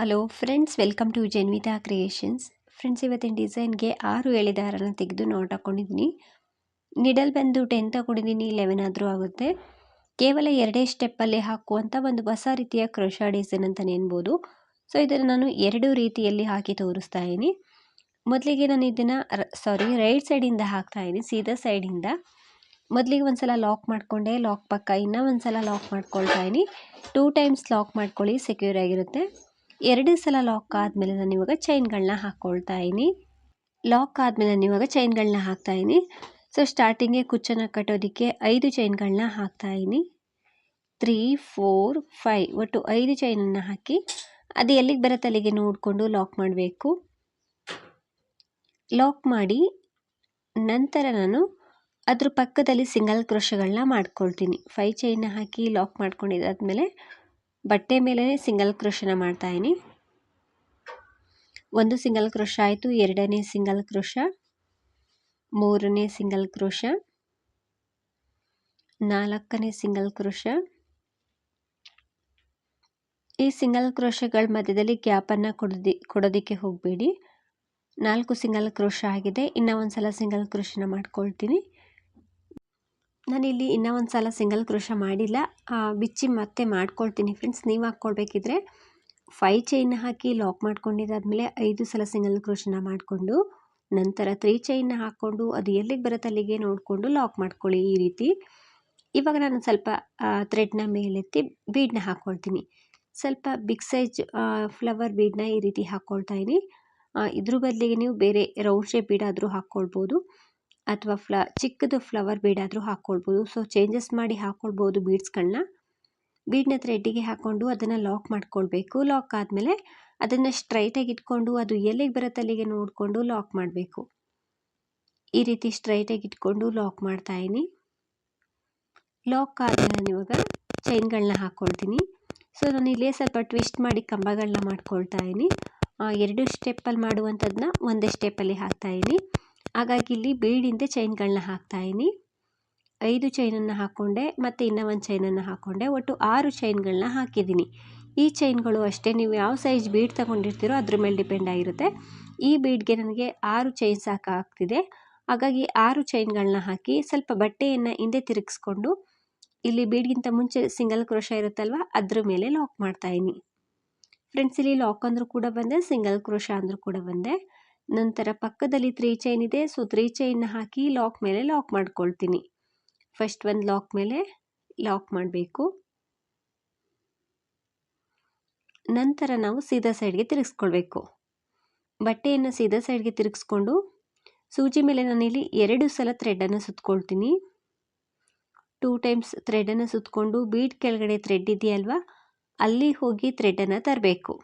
Hello friends welcome to Janvitha creations friends ಇವತ್ತಿನ ಡಿಸೈನ್ಗೆ ಆರು ಎಳೆ ದಾರನ ತೆಗೆದು ನೋಟ್ ಹಾಕ್ಕೊಂಡಿದ್ದೀನಿ ನಿಡಲ್ ಬಂದು ಟೆನ್ ತಗೊಂಡಿದ್ದೀನಿ ಲೆವೆನ್ ಆದರೂ ಆಗುತ್ತೆ. ಕೇವಲ ಎರಡೇ ಸ್ಟೆಪ್ಪಲ್ಲಿ ಹಾಕುವಂಥ ಒಂದು ಹೊಸ ರೀತಿಯ ಕ್ರೋಶಾ ಡಿಸೈನ್ ಅಂತಲೇ ಅನ್ಬೋದು ಸೊ ಇದನ್ನು ನಾನು ಎರಡು ರೀತಿಯಲ್ಲಿ ಹಾಕಿ ತೋರಿಸ್ತಾ ಇದ್ದೀನಿ. ಮೊದಲಿಗೆ ನಾನು ಇದನ್ನು ಸಾರಿ ರೈಟ್ ಸೈಡಿಂದ ಹಾಕ್ತಾ ಇದ್ದೀನಿ, ಸೀದಾ ಸೈಡಿಂದ ಮೊದಲಿಗೆ ಒಂದು ಸಲ ಲಾಕ್ ಮಾಡಿಕೊಂಡೆ ಲಾಕ್ ಪಕ್ಕ ಇನ್ನೂ ಒಂದು ಸಲ ಲಾಕ್ ಮಾಡ್ಕೊಳ್ತಾ ಇದ್ದೀನಿ. ಟೂ ಟೈಮ್ಸ್ ಲಾಕ್ ಮಾಡ್ಕೊಳ್ಳಿ ಸೆಕ್ಯೂರ್ ಆಗಿರುತ್ತೆ. ಎರಡು ಸಲ ಲಾಕ್ ಆದಮೇಲೆ ನಾನು ಇವಾಗ ಚೈನ್ಗಳನ್ನ ಹಾಕ್ಕೊಳ್ತಾ ಇದ್ದೀನಿ. ಲಾಕ್ ಆದಮೇಲೆ ನಾನು ಇವಾಗ ಚೈನ್ಗಳನ್ನ ಹಾಕ್ತಾ ಇದ್ದೀನಿ. ಸೊ ಸ್ಟಾರ್ಟಿಂಗೆ ಕುಚ್ಚನ್ನು ಕಟ್ಟೋದಕ್ಕೆ ಐದು ಚೈನ್ಗಳನ್ನ ಹಾಕ್ತಾ ಇದ್ದೀನಿ. ತ್ರೀ ಫೋರ್ ಫೈವ್ ಒಟ್ಟು ಐದು ಚೈನನ್ನು ಹಾಕಿ ಅದು ಎಲ್ಲಿಗೆ ಬರುತ್ತೆ ಅಲ್ಲಿಗೆ ನೋಡಿಕೊಂಡು ಲಾಕ್ ಮಾಡಬೇಕು. ಲಾಕ್ ಮಾಡಿ ನಂತರ ನಾನು ಅದ್ರ ಪಕ್ಕದಲ್ಲಿ ಸಿಂಗಲ್ ಕ್ರೋಶಗಳನ್ನ ಮಾಡ್ಕೊಳ್ತೀನಿ. ಫೈವ್ ಚೈನ್ನ ಹಾಕಿ ಲಾಕ್ ಮಾಡ್ಕೊಂಡಿದ್ದಾದ್ಮೇಲೆ ಬಟ್ಟೆ ಮೇಲೆ ಸಿಂಗಲ್ ಕ್ರೋಶನ ಮಾಡ್ತಾಯಿನಿ ಒಂದು ಸಿಂಗಲ್ ಕ್ರೋಶ ಆಯಿತು, ಎರಡನೇ ಸಿಂಗಲ್ ಕ್ರೋಶ, ಮೂರನೇ ಸಿಂಗಲ್ ಕ್ರೋಶ, ನಾಲ್ಕನೇ ಸಿಂಗಲ್ ಕ್ರೋಶ. ಈ ಸಿಂಗಲ್ ಕ್ರೋಶಗಳ ಮಧ್ಯದಲ್ಲಿ ಗ್ಯಾಪನ್ನು ಕೊಡದಿ, ಕೊಡೋದಕ್ಕೆ ಹೋಗಬೇಡಿ. ನಾಲ್ಕು ಸಿಂಗಲ್ ಕ್ರೋಶ ಆಗಿದೆ, ಇನ್ನು ಒಂದು ಸಲ ಸಿಂಗಲ್ ಕ್ರೋಶನ ಮಾಡ್ಕೊಳ್ತೀನಿ. ನಾನಿಲ್ಲಿ ಇನ್ನೂ ಒಂದು ಸಲ ಸಿಂಗಲ್ ಕ್ರೋಶ ಮಾಡಿಲ್ಲ. ಬಿಚ್ಚಿ ಮತ್ತೆ ಮಾಡ್ಕೊಳ್ತೀನಿ ಫ್ರೆಂಡ್ಸ್ ನೀವು ಹಾಕ್ಕೊಳ್ಬೇಕಿದ್ರೆ ಫೈ ಚೈನ್ ಹಾಕಿ ಲಾಕ್ ಮಾಡ್ಕೊಂಡಿದ್ದಾದಮೇಲೆ ಐದು ಸಲ ಸಿಂಗಲ್ ಕ್ರೋಶನ ಮಾಡಿಕೊಂಡು, ನಂತರ ತ್ರೀ ಚೈನ್ನ ಹಾಕ್ಕೊಂಡು ಅದು ಎಲ್ಲಿಗೆ ಬರುತ್ತೆ ಅಲ್ಲಿಗೆ ನೋಡಿಕೊಂಡು ಲಾಕ್ ಮಾಡ್ಕೊಳ್ಳಿ ಈ ರೀತಿ. ಇವಾಗ ನಾನು ಸ್ವಲ್ಪ ಥ್ರೆಡ್ನ ಮೇಲೆತ್ತಿ ಬೀಡನ್ನ ಹಾಕ್ಕೊಳ್ತೀನಿ. ಸ್ವಲ್ಪ ಬಿಗ್ ಸೈಜ್ ಫ್ಲವರ್ ಬೀಡನ್ನ ಈ ರೀತಿ ಹಾಕ್ಕೊಳ್ತಾ ಇದ್ದೀನಿ. ಇದ್ರ ಬದಲಿಗೆ ನೀವು ಬೇರೆ ರೌಂಡ್ ಶೇಪ್ ಬೀಡಾದರೂ ಹಾಕ್ಕೊಳ್ಬೋದು. ಅಥವಾ ಫ್ಲ, ಚಿಕ್ಕದು ಫ್ಲವರ್ ಬೀಡಾದರೂ ಹಾಕ್ಕೊಳ್ಬೋದು ಸೊ ಚೇಂಜಸ್ ಮಾಡಿ ಹಾಕ್ಕೊಳ್ಬೋದು ಬೀಡ್ಸ್ಗಳನ್ನ ಬೀಡ್ನ ಥ್ರೆಡ್ಡಿಗೆ ಹಾಕ್ಕೊಂಡು ಅದನ್ನು ಲಾಕ್ ಮಾಡ್ಕೊಳ್ಬೇಕು. ಲಾಕ್ ಆದಮೇಲೆ ಅದನ್ನು ಸ್ಟ್ರೈಟಾಗಿ ಇಟ್ಕೊಂಡು ಅದು ಎಲ್ಲಿಗೆ ಬರುತ್ತೆ ಅಲ್ಲಿಗೆ ನೋಡಿಕೊಂಡು ಲಾಕ್ ಮಾಡಬೇಕು. ಈ ರೀತಿ ಸ್ಟ್ರೈಟಾಗಿ ಇಟ್ಕೊಂಡು ಲಾಕ್ ಮಾಡ್ತಾಯಿನಿ ಲಾಕ್ ಆದಮೇಲೆ ನಾನು ಇವಾಗ ಚೈನ್ಗಳನ್ನ ಹಾಕ್ಕೊಳ್ತೀನಿ ಸೊ ನಾನು ಇಲ್ಲೇ ಸ್ವಲ್ಪ ಟ್ವಿಸ್ಟ್ ಮಾಡಿ ಕಂಬಗಳನ್ನ ಮಾಡ್ಕೊಳ್ತಾ ಇದ್ದೀನಿ. ಎರಡು ಸ್ಟೆಪ್ಪಲ್ಲಿ ಮಾಡುವಂಥದ್ದನ್ನ ಒಂದೇ ಸ್ಟೆಪ್ಪಲ್ಲಿ ಹಾಕ್ತಾಯಿದ್ದೀನಿ ಹಾಗಾಗಿ ಇಲ್ಲಿ ಬೀಡಿಂದೆ ಚೈನ್ಗಳನ್ನ ಹಾಕ್ತಾಯಿದ್ದೀನಿ ಐದು ಚೈನನ್ನು ಹಾಕ್ಕೊಂಡೆ ಮತ್ತು ಇನ್ನೂ ಒಂದು ಚೈನನ್ನು ಹಾಕ್ಕೊಂಡೆ ಒಟ್ಟು ಆರು ಚೈನ್ಗಳನ್ನ ಹಾಕಿದ್ದೀನಿ ಈ ಚೈನ್ಗಳು ಅಷ್ಟೇ ನೀವು ಯಾವ ಸೈಜ್ ಬೀಡ್ ತೊಗೊಂಡಿರ್ತೀರೋ ಅದ್ರ ಮೇಲೆ ಡಿಪೆಂಡ್ ಆಗಿರುತ್ತೆ. ಈ ಬೀಡ್ಗೆ ನನಗೆ ಆರು ಚೈನ್ ಸಾಕಾಗ್ತಿದೆ ಹಾಗಾಗಿ ಆರು ಚೈನ್ಗಳನ್ನ ಹಾಕಿ ಸ್ವಲ್ಪ ಬಟ್ಟೆಯನ್ನು ಹಿಂದೆ ತಿರುಗಿಸ್ಕೊಂಡು ಇಲ್ಲಿ ಬೀಡ್ಗಿಂತ ಮುಂಚೆ ಸಿಂಗಲ್ ಕ್ರೋಶ ಇರುತ್ತಲ್ವ ಅದ್ರ ಮೇಲೆ ಲಾಕ್ ಮಾಡ್ತಾಯಿನಿ ಫ್ರೆಂಡ್ಸ್, ಇಲ್ಲಿ ಲಾಕ್ ಅಂದರೂ ಕೂಡ ಬಂದೆ, ಸಿಂಗಲ್ ಕ್ರೋಶ ಅಂದರೂ ಕೂಡ ಬಂದೆ. ನಂತರ ಪಕ್ಕದಲ್ಲಿ ತ್ರೀ ಚೈನ್ ಇದೆ, ಸೊ ತ್ರೀ ಚೈನ್ನ ಹಾಕಿ ಲಾಕ್ ಮೇಲೆ ಲಾಕ್ ಮಾಡ್ಕೊಳ್ತೀನಿ. ಫಸ್ಟ್ ಒಂದು ಲಾಕ್ ಮೇಲೆ ಲಾಕ್ ಮಾಡಬೇಕು. ನಂತರ ನಾವು ಸೀದಾ ಸೈಡ್ಗೆ ತಿರುಗಿಸ್ಕೊಳ್ಬೇಕು. ಬಟ್ಟೆಯನ್ನು ಸೀದಾ ಸೈಡ್ಗೆ ತಿರುಗಿಸ್ಕೊಂಡು ಸೂಜಿ ಮೇಲೆ ನಾನಿಲ್ಲಿ ಎರಡು ಸಲ ಥ್ರೆಡನ್ನು ಸುತ್ಕೊಳ್ತೀನಿ. ಟೂ ಟೈಮ್ಸ್ ಥ್ರೆಡನ್ನು ಸುತ್ತಕೊಂಡು ಬೀಟ್ ಕೆಳಗಡೆ ಥ್ರೆಡ್ ಇದೆಯಲ್ವಾ, ಅಲ್ಲಿ ಹೋಗಿ ಥ್ರೆಡನ್ನು ತರಬೇಕು.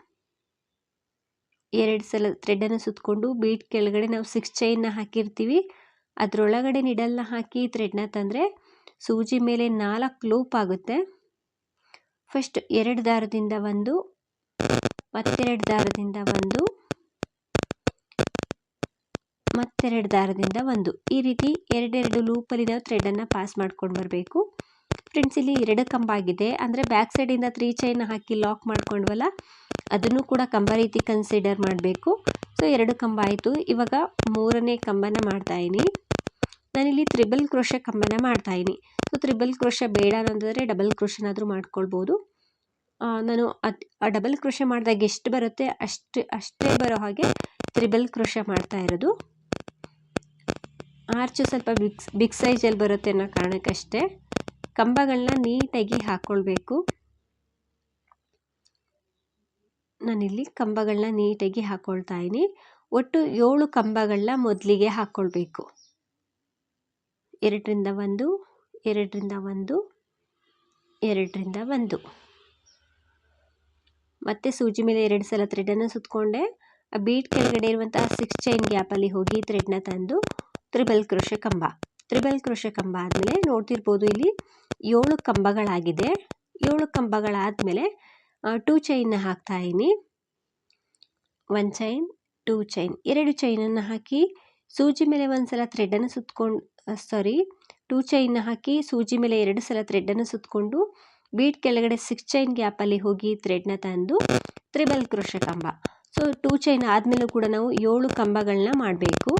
ಎರಡು ಸಲ ಥ್ರೆಡನ್ನು ಸುತ್ತಕೊಂಡು ಬೀಟ್ ಕೆಳಗಡೆ ನಾವು ಸಿಕ್ಸ್ ಚೈನ್ನ ಹಾಕಿರ್ತೀವಿ. ಅದರೊಳಗಡೆ ನಿಡಲ್ನ ಹಾಕಿ ಥ್ರೆಡ್ನ ತಂದರೆ ಸೂಜಿ ಮೇಲೆ ನಾಲ್ಕು ಲೂಪ್ ಆಗುತ್ತೆ. ಫಸ್ಟ್ ಎರಡು ದಾರದಿಂದ ಒಂದು, ಮತ್ತೆರಡು ದಾರದಿಂದ ಒಂದು, ಮತ್ತೆರಡು ದಾರದಿಂದ ಒಂದು. ಈ ರೀತಿ ಎರಡೆರಡು ಲೂಪಲ್ಲಿ ನಾವು ಥ್ರೆಡನ್ನು ಪಾಸ್ ಮಾಡ್ಕೊಂಡು ಬರಬೇಕು. ಫ್ರೆಂಡ್ಸ್, ಇಲ್ಲಿ ಎರಡು ಕಂಬ ಆಗಿದೆ ಅಂದರೆ ಬ್ಯಾಕ್ ಸೈಡಿಂದ ತ್ರೀ ಚೈನ್ ಹಾಕಿ ಲಾಕ್ ಮಾಡ್ಕೊಂಡ್ವಲ್ಲ ಅದನ್ನು ಕೂಡ ಕಂಬ ರೀತಿ ಕನ್ಸಿಡರ್ ಮಾಡಬೇಕು. ಸೊ ಎರಡು ಕಂಬ ಆಯಿತು. ಇವಾಗ ಮೂರನೇ ಕಂಬನ ಮಾಡ್ತಾಯಿನಿ ನಾನಿಲ್ಲಿ ತ್ರಿಬಲ್ ಕ್ರೋಶ ಕಂಬನ ಮಾಡ್ತಾಯಿನಿ ಸೊ ತ್ರಿಬಲ್ ಕ್ರೋಶ ಬೇಡ ಅಂತಂದರೆ ಡಬಲ್ ಕ್ರೋಶನಾದರೂ ಮಾಡ್ಕೊಳ್ಬೋದು. ನಾನು ಆ ಡಬಲ್ ಕ್ರೋಶ ಮಾಡಿದಾಗ ಎಷ್ಟು ಬರುತ್ತೆ? ಅಷ್ಟು, ಅಷ್ಟೇ ಬರೋ ಹಾಗೆ ತ್ರಿಬಲ್ ಕ್ರೋಶ ಮಾಡ್ತಾ ಇರೋದು. ಆರ್ಚು ಸ್ವಲ್ಪ ಬಿಗ್ ಬಿಗ್ ಸೈಜಲ್ಲಿ ಬರುತ್ತೆ ಅನ್ನೋ ಕಾರಣಕ್ಕಷ್ಟೇ. ಕಂಬಗಳನ್ನ ನೀಟಾಗಿ ಹಾಕ್ಕೊಳ್ಬೇಕು ನಾನಿಲ್ಲಿ ಕಂಬಗಳನ್ನ ನೀಟಾಗಿ ಹಾಕ್ಕೊಳ್ತಾ ಇದ್ದೀನಿ. ಒಟ್ಟು ಏಳು ಕಂಬಗಳನ್ನ ಮೊದಲಿಗೆ ಹಾಕ್ಕೊಳ್ಬೇಕು ಎರಡರಿಂದ ಒಂದು ಎರಡರಿಂದ ಒಂದು ಎರಡರಿಂದ ಒಂದು. ಮತ್ತೆ ಸೂಜಿ ಮೇಲೆ ಎರಡು ಸಲ ಥ್ರೆಡನ್ನು ಸುತ್ತಕೊಂಡೆ ಆ ಬೀಟ್ ಕೆಳಗಡೆ ಇರುವಂಥ ಸಿಕ್ಸ್ ಚೈನ್ ಗ್ಯಾಪಲ್ಲಿ ಹೋಗಿ ಥ್ರೆಡ್ನ ತಂದು ತ್ರಿಬಲ್ ಕೃಷಿ ಕಂಬ. ತ್ರಿಬಲ್ ಕೃಷಿ ಕಂಬ ಆದಮೇಲೆ ನೋಡ್ತಿರ್ಬೋದು ಇಲ್ಲಿ ಏಳು ಕಂಬಗಳಾಗಿದೆ. ಏಳು ಕಂಬಗಳಾದಮೇಲೆ ಟೂ ಚೈನ್ನ ಹಾಕ್ತಾಯಿನಿ ಒನ್ ಚೈನ್ ಟೂ ಚೈನ್ ಎರಡು ಚೈನನ್ನು ಹಾಕಿ ಸೂಜಿ ಮೇಲೆ ಒಂದು ಸಲ ಥ್ರೆಡನ್ನು ಸುತ್ತಕೊಂಡು ಸಾರಿ ಟೂ ಚೈನ್ನ ಹಾಕಿ ಸೂಜಿ ಮೇಲೆ ಎರಡು ಸಲ ಥ್ರೆಡನ್ನು ಸುತ್ತಕೊಂಡು ಬೀಟ್ ಕೆಳಗಡೆ ಸಿಕ್ಸ್ ಚೈನ್ ಗ್ಯಾಪಲ್ಲಿ ಹೋಗಿ ಥ್ರೆಡ್ನ ತಂದು ತ್ರಿಬಲ್ ಕೃಷ ಕಂಬ. ಸೊ ಟೂ ಚೈನ್ ಆದಮೇಲೂ ಕೂಡ ನಾವು ಏಳು ಕಂಬಗಳನ್ನ ಮಾಡಬೇಕು.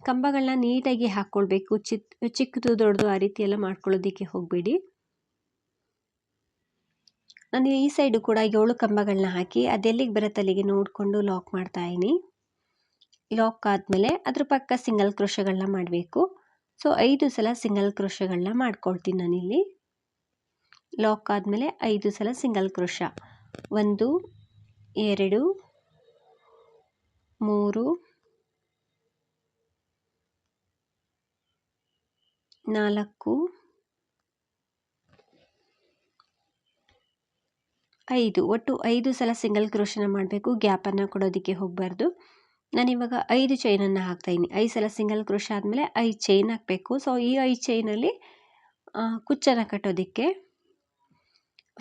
ಕಂಬಗಳನ್ನ ನೀಟಾಗಿ ಹಾಕ್ಕೊಳ್ಬೇಕು. ಚಿತ್, ಚಿಕ್ಕದು ದೊಡ್ಡದು ಆ ರೀತಿ ಎಲ್ಲ ಮಾಡ್ಕೊಳ್ಳೋದಕ್ಕೆ ಹೋಗಬೇಡಿ. ನಾನು ಈ ಸೈಡು ಕೂಡ ಏಳು ಕಂಬಗಳನ್ನ ಹಾಕಿ ಅದೆಲ್ಲಿಗೆ ಬರುತ್ತೆ ಅಲ್ಲಿಗೆ ನೋಡಿಕೊಂಡು ಲಾಕ್ ಮಾಡ್ತಾ ಇದ್ದೀನಿ ಲಾಕ್ ಆದಮೇಲೆ ಅದ್ರ ಪಕ್ಕ ಸಿಂಗಲ್ ಕ್ರೋಶಗಳನ್ನ ಮಾಡಬೇಕು. ಸೊ ಐದು ಸಲ ಸಿಂಗಲ್ ಕ್ರೋಶಗಳನ್ನ ಮಾಡ್ಕೊಳ್ತೀನಿ ನಾನಿಲ್ಲಿ. ಲಾಕ್ ಆದಮೇಲೆ ಐದು ಸಲ ಸಿಂಗಲ್ ಕ್ರೋಶ. ಒಂದು, ಎರಡು, ಮೂರು, ನಾಲ್ಕು ಐದು, ಒಟ್ಟು ಐದು ಸಲ ಸಿಂಗಲ್ ಕ್ರೋಶನ ಮಾಡಬೇಕು ಗ್ಯಾಪನ್ನು ಕೊಡೋದಕ್ಕೆ ಹೋಗಬಾರ್ದು. ನಾನಿವಾಗ ಐದು ಚೈನನ್ನು ಹಾಕ್ತಾಯಿದ್ದೀನಿ ಐದು ಸಲ ಸಿಂಗಲ್ ಕ್ರೋಶ ಆದಮೇಲೆ ಐದು ಚೈನ್ ಹಾಕಬೇಕು. ಸೊ ಈ ಐದು ಚೈನಲ್ಲಿ ಕುಚ್ಚನ್ನು ಕಟ್ಟೋದಕ್ಕೆ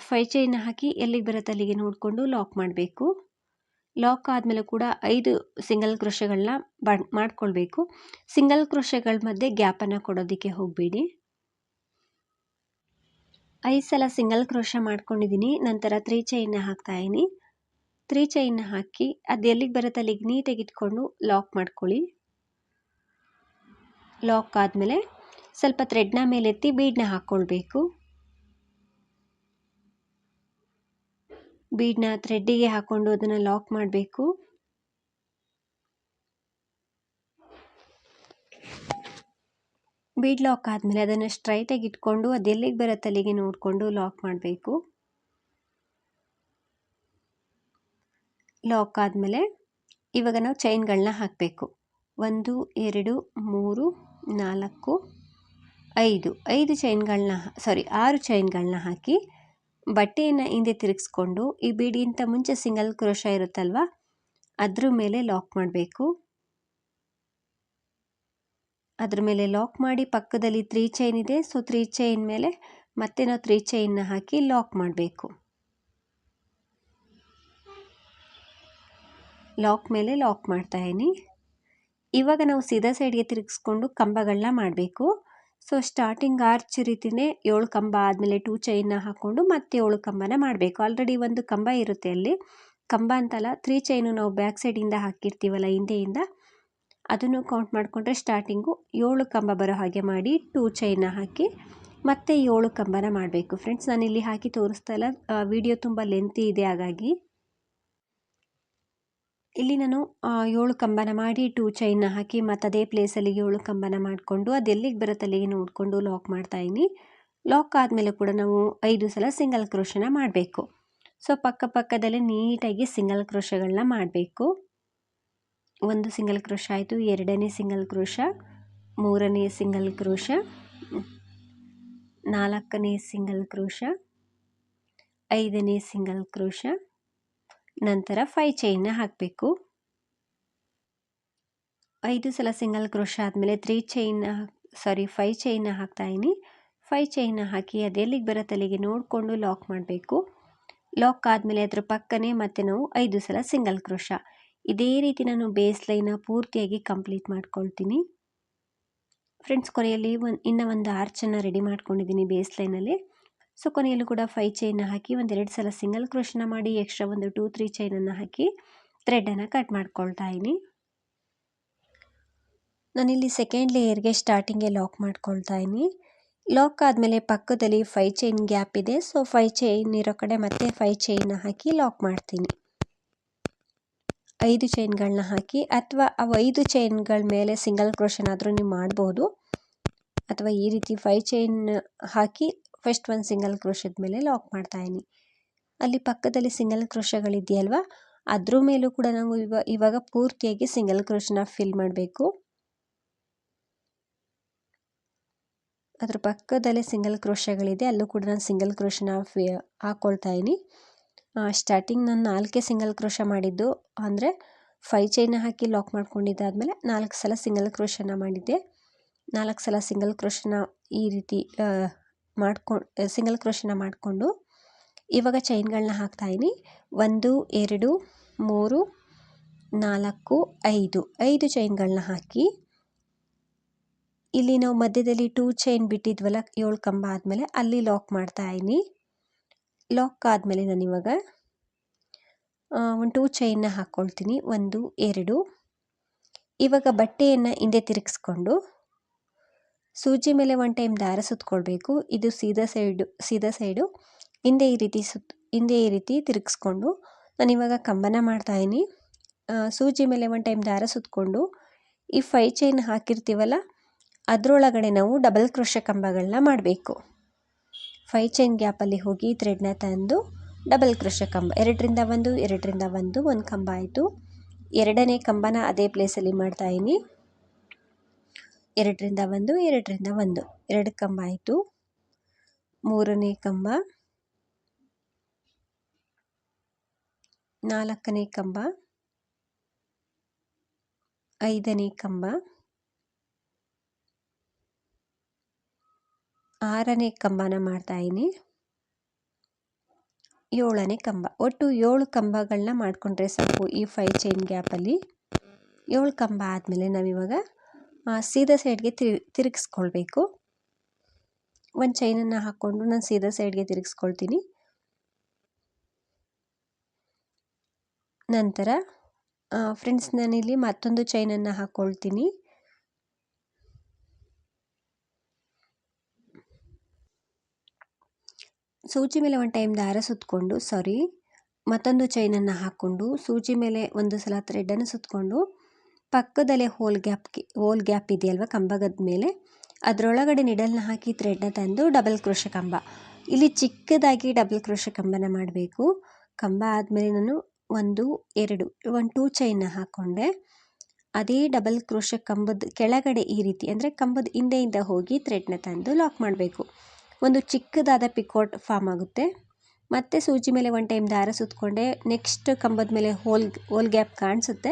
ಫೈ ಚೈನ್ ಹಾಕಿ ಎಲ್ಲಿಗೆ ಬರುತ್ತೆ ಅಲ್ಲಿಗೆ ನೋಡಿಕೊಂಡು ಲಾಕ್ ಮಾಡಬೇಕು. ಲಾಕ್ ಆದಮೇಲೆ ಕೂಡ ಐದು ಸಿಂಗಲ್ ಕ್ರೋಶಗಳನ್ನ ಬ ಮಾಡ್ಕೊಳ್ಬೇಕು. ಸಿಂಗಲ್ ಕ್ರೋಶಗಳ ಮಧ್ಯೆ ಗ್ಯಾಪನ್ನು ಕೊಡೋದಕ್ಕೆ ಹೋಗಬೇಡಿ. ಐದು ಸಲ ಸಿಂಗಲ್ ಕ್ರೋಶ ಮಾಡ್ಕೊಂಡಿದ್ದೀನಿ ನಂತರ ತ್ರೀ ಚೈನ್ನ ಹಾಕ್ತಾಯಿದ್ದೀನಿ ತ್ರೀ ಚೈನ್ನ ಹಾಕಿ ಅದು ಎಲ್ಲಿಗೆ ಬರುತ್ತೆ ಅಲ್ಲಿಗೆ ನೀಟಾಗಿ ಇಟ್ಕೊಂಡು ಲಾಕ್ ಮಾಡ್ಕೊಳ್ಳಿ. ಲಾಕ್ ಆದಮೇಲೆ ಸ್ವಲ್ಪ ಥ್ರೆಡ್ನ ಮೇಲೆತ್ತಿ ಬೀಡನ್ನ ಹಾಕ್ಕೊಳ್ಬೇಕು. ಬೀಡನ್ನ ಥ್ರೆಡ್ಡಿಗೆ ಹಾಕ್ಕೊಂಡು ಅದನ್ನು ಲಾಕ್ ಮಾಡಬೇಕು. ಬೀಡ್ ಲಾಕ್ ಆದಮೇಲೆ ಅದನ್ನು ಸ್ಟ್ರೈಟಾಗಿ ಇಟ್ಕೊಂಡು ಅದೆಲ್ಲಿಗೆ ಬರುತ್ತೆ ಅಲ್ಲಿಗೆ ನೋಡಿಕೊಂಡು ಲಾಕ್ ಮಾಡಬೇಕು. ಲಾಕ್ ಆದಮೇಲೆ ಇವಾಗ ನಾವು ಚೈನ್ಗಳನ್ನ ಹಾಕಬೇಕು. ಒಂದು, ಎರಡು, ಮೂರು, ನಾಲ್ಕು, ಐದು. ಐದು ಚೈನ್ಗಳನ್ನ ಸಾರಿ ಆರು ಚೈನ್ಗಳನ್ನ ಹಾಕಿ ಬಟ್ಟೆಯನ್ನು ಹಿಂದೆ ತಿರುಗಿಸ್ಕೊಂಡು ಈ ಬೀಡಿಗಿಂತ ಮುಂಚೆ ಸಿಂಗಲ್ ಕ್ರೋಶ ಇರುತ್ತಲ್ವ, ಅದ್ರ ಮೇಲೆ ಲಾಕ್ ಮಾಡಬೇಕು. ಅದ್ರ ಮೇಲೆ ಲಾಕ್ ಮಾಡಿ ಪಕ್ಕದಲ್ಲಿ ತ್ರೀ ಚೈನ್ ಇದೆ. ಸೊ ತ್ರೀ ಚೈನ್ ಮೇಲೆ ಮತ್ತೆ ನಾವು ತ್ರೀ ಚೈನ್ನ ಹಾಕಿ ಲಾಕ್ ಮಾಡಬೇಕು. ಲಾಕ್ ಮೇಲೆ ಲಾಕ್ ಮಾಡ್ತಾ ಇದೀನಿ ಇವಾಗ ನಾವು ಸೀದಾ ಸೈಡ್ಗೆ ತಿರುಗಿಸ್ಕೊಂಡು ಕಂಬಗಳನ್ನ ಮಾಡಬೇಕು. ಸೊ ಸ್ಟಾರ್ಟಿಂಗ್ ಆರ್ಚ್ ರೀತಿಯೇ ಏಳು ಕಂಬ ಆದಮೇಲೆ ಟೂ ಚೈನ್ನ ಹಾಕ್ಕೊಂಡು ಮತ್ತೆ ಏಳು ಕಂಬನ ಮಾಡಬೇಕು. ಆಲ್ರೆಡಿ ಒಂದು ಕಂಬ ಇರುತ್ತೆ ಅಲ್ಲಿ. ಕಂಬ ಅಂತಲ್ಲ ತ್ರೀ ಚೈನು ನಾವು ಬ್ಯಾಕ್ ಸೈಡಿಂದ ಹಾಕಿರ್ತೀವಲ್ಲ ಹಿಂದೆಯಿಂದ. ಅದನ್ನು ಕೌಂಟ್ ಮಾಡಿಕೊಂಡ್ರೆ ಸ್ಟಾರ್ಟಿಂಗು ಏಳು ಕಂಬ ಬರೋ ಹಾಗೆ ಮಾಡಿ ಟೂ ಚೈನ ಹಾಕಿ ಮತ್ತೆ ಏಳು ಕಂಬನ ಮಾಡಬೇಕು. ಫ್ರೆಂಡ್ಸ್ ನಾನು ಇಲ್ಲಿ ಹಾಕಿ ತೋರಿಸ್ತಾ ಇಲ್ಲ. ವಿಡಿಯೋ ತುಂಬ ಲೆಂತಿ ಇದೆ, ಹಾಗಾಗಿ. ಇಲ್ಲಿ ನಾನು ಏಳು ಕಂಬನ ಮಾಡಿ ಟೂ ಚೈನ ಹಾಕಿ ಮತ್ತು ಅದೇ ಪ್ಲೇಸಲ್ಲಿ ಏಳು ಕಂಬನ ಮಾಡಿಕೊಂಡು ಅದು ಎಲ್ಲಿಗೆ ಬರುತ್ತೆ ಅಲ್ಲಿಗೆ ನೋಡಿಕೊಂಡು ಲಾಕ್ ಮಾಡ್ತಾಯಿದ್ದೀನಿ ಲಾಕ್ ಆದಮೇಲೆ ಕೂಡ ನಾವು ಐದು ಸಲ ಸಿಂಗಲ್ ಕ್ರೋಶನ ಮಾಡಬೇಕು. ಸೊ ಪಕ್ಕ ಪಕ್ಕದಲ್ಲೇ ನೀಟಾಗಿ ಸಿಂಗಲ್ ಕ್ರೋಶಗಳನ್ನ ಮಾಡಬೇಕು. ಒಂದು ಸಿಂಗಲ್ ಕ್ರೋಶ ಆಯಿತು, ಎರಡನೇ ಸಿಂಗಲ್ ಕ್ರೋಶ, ಮೂರನೇ ಸಿಂಗಲ್ ಕ್ರೋಶ, ನಾಲ್ಕನೇ ಸಿಂಗಲ್ ಕ್ರೋಶ, ಐದನೇ ಸಿಂಗಲ್ ಕ್ರೋಶ, ನಂತರ ಫೈ ಚೈನ್ನ ಹಾಕಬೇಕು. ಐದು ಸಲ ಸಿಂಗಲ್ ಕ್ರೋಶ ಆದಮೇಲೆ ತ್ರೀ ಚೈನ್ನ, ಸಾರಿ, ಫೈ ಚೈನ್ನ ಹಾಕ್ತಾಯಿನಿ ಫೈ ಚೈನ್ನ ಹಾಕಿ ಅದೆಲ್ಲಿಗೆ ಬರೋ ಅಲ್ಲಿಗೆ ನೋಡಿಕೊಂಡು ಲಾಕ್ ಮಾಡಬೇಕು. ಲಾಕ್ ಆದಮೇಲೆ ಅದ್ರ ಪಕ್ಕನೇ ಮತ್ತೆ ನಾವು ಐದು ಸಲ ಸಿಂಗಲ್ ಕ್ರೋಶ. ಇದೇ ರೀತಿ ನಾನು ಬೇಸ್ ಲೈನ ಪೂರ್ತಿಯಾಗಿ ಕಂಪ್ಲೀಟ್ ಮಾಡ್ಕೊಳ್ತೀನಿ. ಫ್ರೆಂಡ್ಸ್ ಕೊನೆಯಲ್ಲಿ ಒಂದು, ಇನ್ನೂ ಒಂದು ಆರ್ಚನ್ನು ರೆಡಿ ಮಾಡ್ಕೊಂಡಿದ್ದೀನಿ ಬೇಸ್ ಲೈನಲ್ಲಿ ಸೊ ಕೊನೆಯಲ್ಲೂ ಕೂಡ ಫೈ ಚೈನ್ನ ಹಾಕಿ ಒಂದೆರಡು ಸಲ ಸಿಂಗಲ್ ಕ್ರೋಶನ ಮಾಡಿ ಎಕ್ಸ್ಟ್ರಾ ಒಂದು ಟೂ ತ್ರೀ ಚೈನನ್ನು ಹಾಕಿ ಥ್ರೆಡನ್ನು ಕಟ್ ಮಾಡ್ಕೊಳ್ತಾ ಇದ್ದೀನಿ ನಾನಿಲ್ಲಿ ಸೆಕೆಂಡ್ ಲೇಯರ್ಗೆ ಸ್ಟಾರ್ಟಿಂಗೆ ಲಾಕ್ ಮಾಡ್ಕೊಳ್ತಾ ಇದ್ದೀನಿ ಲಾಕ್ ಆದಮೇಲೆ ಪಕ್ಕದಲ್ಲಿ ಫೈ ಚೈನ್ ಗ್ಯಾಪ್ ಇದೆ. ಸೊ ಫೈ ಚೈನ್ ಇರೋ ಕಡೆ ಮತ್ತೆ ಫೈ ಚೈನ್ನ ಹಾಕಿ ಲಾಕ್ ಮಾಡ್ತೀನಿ. ಐದು ಚೈನ್ಗಳನ್ನ ಹಾಕಿ ಅಥವಾ ಅವು ಐದು ಚೈನ್ಗಳ ಮೇಲೆ ಸಿಂಗಲ್ ಕ್ರೋಷನಾದರೂ ನೀವು ಮಾಡ್ಬೋದು. ಅಥವಾ ಈ ರೀತಿ ಫೈ ಚೈನ್ ಹಾಕಿ ಫಸ್ಟ್ ಒಂದು ಸಿಂಗಲ್ ಕ್ರೋಷದ ಮೇಲೆ ಲಾಕ್ ಮಾಡ್ತಾಯಿದ್ದೀನಿ ಅಲ್ಲಿ ಪಕ್ಕದಲ್ಲಿ ಸಿಂಗಲ್ ಕ್ರೋಷಗಳಿದೆಯಲ್ವ ಅದ್ರ ಮೇಲೂ ಕೂಡ ನಾವು ಇವಾಗ ಇವಾಗ ಪೂರ್ತಿಯಾಗಿ ಸಿಂಗಲ್ ಕ್ರೋಷನ ಫಿಲ್ ಮಾಡಬೇಕು. ಅದ್ರ ಪಕ್ಕದಲ್ಲೇ ಸಿಂಗಲ್ ಕ್ರೋಷಗಳಿದೆ ಅಲ್ಲೂ ಕೂಡ ನಾನು ಸಿಂಗಲ್ ಕ್ರೋಷನ ಫಿ ಹಾಕ್ಕೊಳ್ತಾ ಇದ್ದೀನಿ ಸ್ಟಾರ್ಟಿಂಗ್ ನಾನು ನಾಲ್ಕೇ ಸಿಂಗಲ್ ಕ್ರೋಶ ಮಾಡಿದ್ದು. ಅಂದರೆ ಫೈ ಚೈನ ಹಾಕಿ ಲಾಕ್ ಮಾಡ್ಕೊಂಡಿದ್ದಾದಮೇಲೆ ನಾಲ್ಕು ಸಲ ಸಿಂಗಲ್ ಕ್ರೋಶನ ಮಾಡಿದ್ದೆ. ನಾಲ್ಕು ಸಲ ಸಿಂಗಲ್ ಕ್ರೋಶನ ಈ ರೀತಿ ಮಾಡ್ಕೊಂಡು ಸಿಂಗಲ್ ಕ್ರೋಶನ ಮಾಡಿಕೊಂಡು ಇವಾಗ ಚೈನ್ಗಳನ್ನ ಹಾಕ್ತಾಯಿನಿ ಒಂದು, ಎರಡು, ಮೂರು, ನಾಲ್ಕು, ಐದು. ಐದು ಚೈನ್ಗಳನ್ನ ಹಾಕಿ ಇಲ್ಲಿ ನಾವು ಮಧ್ಯದಲ್ಲಿ ಟೂ ಚೈನ್ ಬಿಟ್ಟಿದ್ವಲ್ಲ ಏಳು ಕಂಬ ಆದಮೇಲೆ ಅಲ್ಲಿ ಲಾಕ್ ಮಾಡ್ತಾಯಿನಿ ಲಾಕ್ ಆದಮೇಲೆ ನಾನು ಇವಾಗ ಒಂದು ಟೂ ಚೈನ್ನ ಹಾಕ್ಕೊಳ್ತೀನಿ ಒಂದು, ಎರಡು. ಇವಾಗ ಬಟ್ಟೆಯನ್ನು ಹಿಂದೆ ತಿರುಗಿಸ್ಕೊಂಡು ಸೂಜಿ ಮೇಲೆ ಒನ್ ಟೈಮ್ ದಾರ ಸುತ್ಕೊಳ್ಬೇಕು. ಇದು ಸೀದಾ ಸೈಡು ಸೀದಾ ಸೈಡು ಹಿಂದೆ ಈ ರೀತಿ ಸುತ್, ಹಿಂದೆ ಈ ರೀತಿ ತಿರುಗಿಸ್ಕೊಂಡು ನಾನು ಇವಾಗ ಕಂಬನ ಮಾಡ್ತಾಯಿನಿ ಸೂಜಿ ಮೇಲೆ ಒನ್ ಟೈಮ್ ದಾರ ಸುತ್ತಕೊಂಡು ಈ ಫೈ ಚೈನ್ ಹಾಕಿರ್ತೀವಲ್ಲ, ಅದರೊಳಗಡೆ ನಾವು ಡಬಲ್ ಕ್ರೋಶ ಕಂಬಗಳನ್ನ ಮಾಡಬೇಕು. ಫೈ ಚೈನ್ ಗ್ಯಾಪಲ್ಲಿ ಹೋಗಿ ಥ್ರೆಡ್ನ ತಂದು ಡಬಲ್ ಕ್ರೋಶ ಕಂಬ, ಎರಡರಿಂದ ಒಂದು ಎರಡರಿಂದ ಒಂದು ಒಂದು ಕಂಬ ಆಯಿತು. ಎರಡನೇ ಕಂಬನ ಅದೇ ಪ್ಲೇಸಲ್ಲಿ ಮಾಡ್ತಾಯಿನಿ ಎರಡರಿಂದ ಒಂದು ಎರಡರಿಂದ ಒಂದು, ಎರಡು ಕಂಬ ಆಯಿತು. ಮೂರನೇ ಕಂಬ, ನಾಲ್ಕನೇ ಕಂಬ, ಐದನೇ ಕಂಬ. ಆರನೇ ಕಂಬನ ಮಾಡ್ತಾಯಿನಿ ಏಳನೇ ಕಂಬ. ಒಟ್ಟು ಏಳು ಕಂಬಗಳನ್ನ ಮಾಡಿಕೊಂಡ್ರೆ ಸಾಕು ಈ ಫೈವ್ ಚೈನ್ ಗ್ಯಾಪಲ್ಲಿ ಏಳು ಕಂಬ ಆದಮೇಲೆ ನಾವಿವಾಗ ಸೀದಾ ಸೈಡ್ಗೆ ತಿರು, ತಿರುಗಿಸ್ಕೊಳ್ಬೇಕು. ಒಂದು ಚೈನನ್ನು ಹಾಕ್ಕೊಂಡು ನಾನು ಸೀದಾ ಸೈಡ್ಗೆ ತಿರುಗಿಸ್ಕೊಳ್ತೀನಿ. ನಂತರ ಫ್ರೆಂಡ್ಸ್ ನಾನಿಲ್ಲಿ ಮತ್ತೊಂದು ಚೈನನ್ನು ಹಾಕ್ಕೊಳ್ತೀನಿ ಸೂಜಿ ಮೇಲೆ ಒಂದು ಟೈಮ್ ದಾರ ಸುತ್ತಕೊಂಡು ಸಾರಿ ಮತ್ತೊಂದು ಚೈನನ್ನು ಹಾಕ್ಕೊಂಡು ಸೂಜಿ ಮೇಲೆ ಒಂದು ಸಲ ಥ್ರೆಡ್ಡನ್ನು ಸುತ್ತಕೊಂಡು ಪಕ್ಕದಲ್ಲೇ ಹೋಲ್ ಗ್ಯಾಪ್ಗೆ ಹೋಲ್ ಗ್ಯಾಪ್ ಇದೆಯಲ್ವ ಕಂಬಗದ ಮೇಲೆ, ಅದರೊಳಗಡೆ ನಿಡಲ್ನ ಹಾಕಿ ಥ್ರೆಡ್ನ ತಂದು ಡಬಲ್ ಕ್ರೋಶ ಕಂಬ. ಇಲ್ಲಿ ಚಿಕ್ಕದಾಗಿ ಡಬಲ್ ಕ್ರೋಶ ಕಂಬನ ಮಾಡಬೇಕು. ಕಂಬ ಆದಮೇಲೆ ನಾನು ಒಂದು, ಎರಡು, ಒಂದು ಟೂ ಚೈನ್ನ ಹಾಕ್ಕೊಂಡೆ ಅದೇ ಡಬಲ್ ಕ್ರೋಶ ಕಂಬದ ಕೆಳಗಡೆ ಈ ರೀತಿ, ಅಂದರೆ ಕಂಬದ ಹಿಂದೆಯಿಂದ ಹೋಗಿ ಥ್ರೆಡ್ನ ತಂದು ಲಾಕ್ ಮಾಡಬೇಕು. ಒಂದು ಚಿಕ್ಕದಾದ ಪಿಕೋಟ್ ಫಾರ್ಮ್ ಆಗುತ್ತೆ. ಮತ್ತೆ ಸೂಜಿ ಮೇಲೆ ಒನ್ ಟೈಮ್ ದಾರ ಸುತ್ತಕೊಂಡೆ ನೆಕ್ಸ್ಟ್ ಕಂಬದ ಮೇಲೆ ಹೋಲ್ ಹೋಲ್ ಗ್ಯಾಪ್ ಕಾಣಿಸುತ್ತೆ.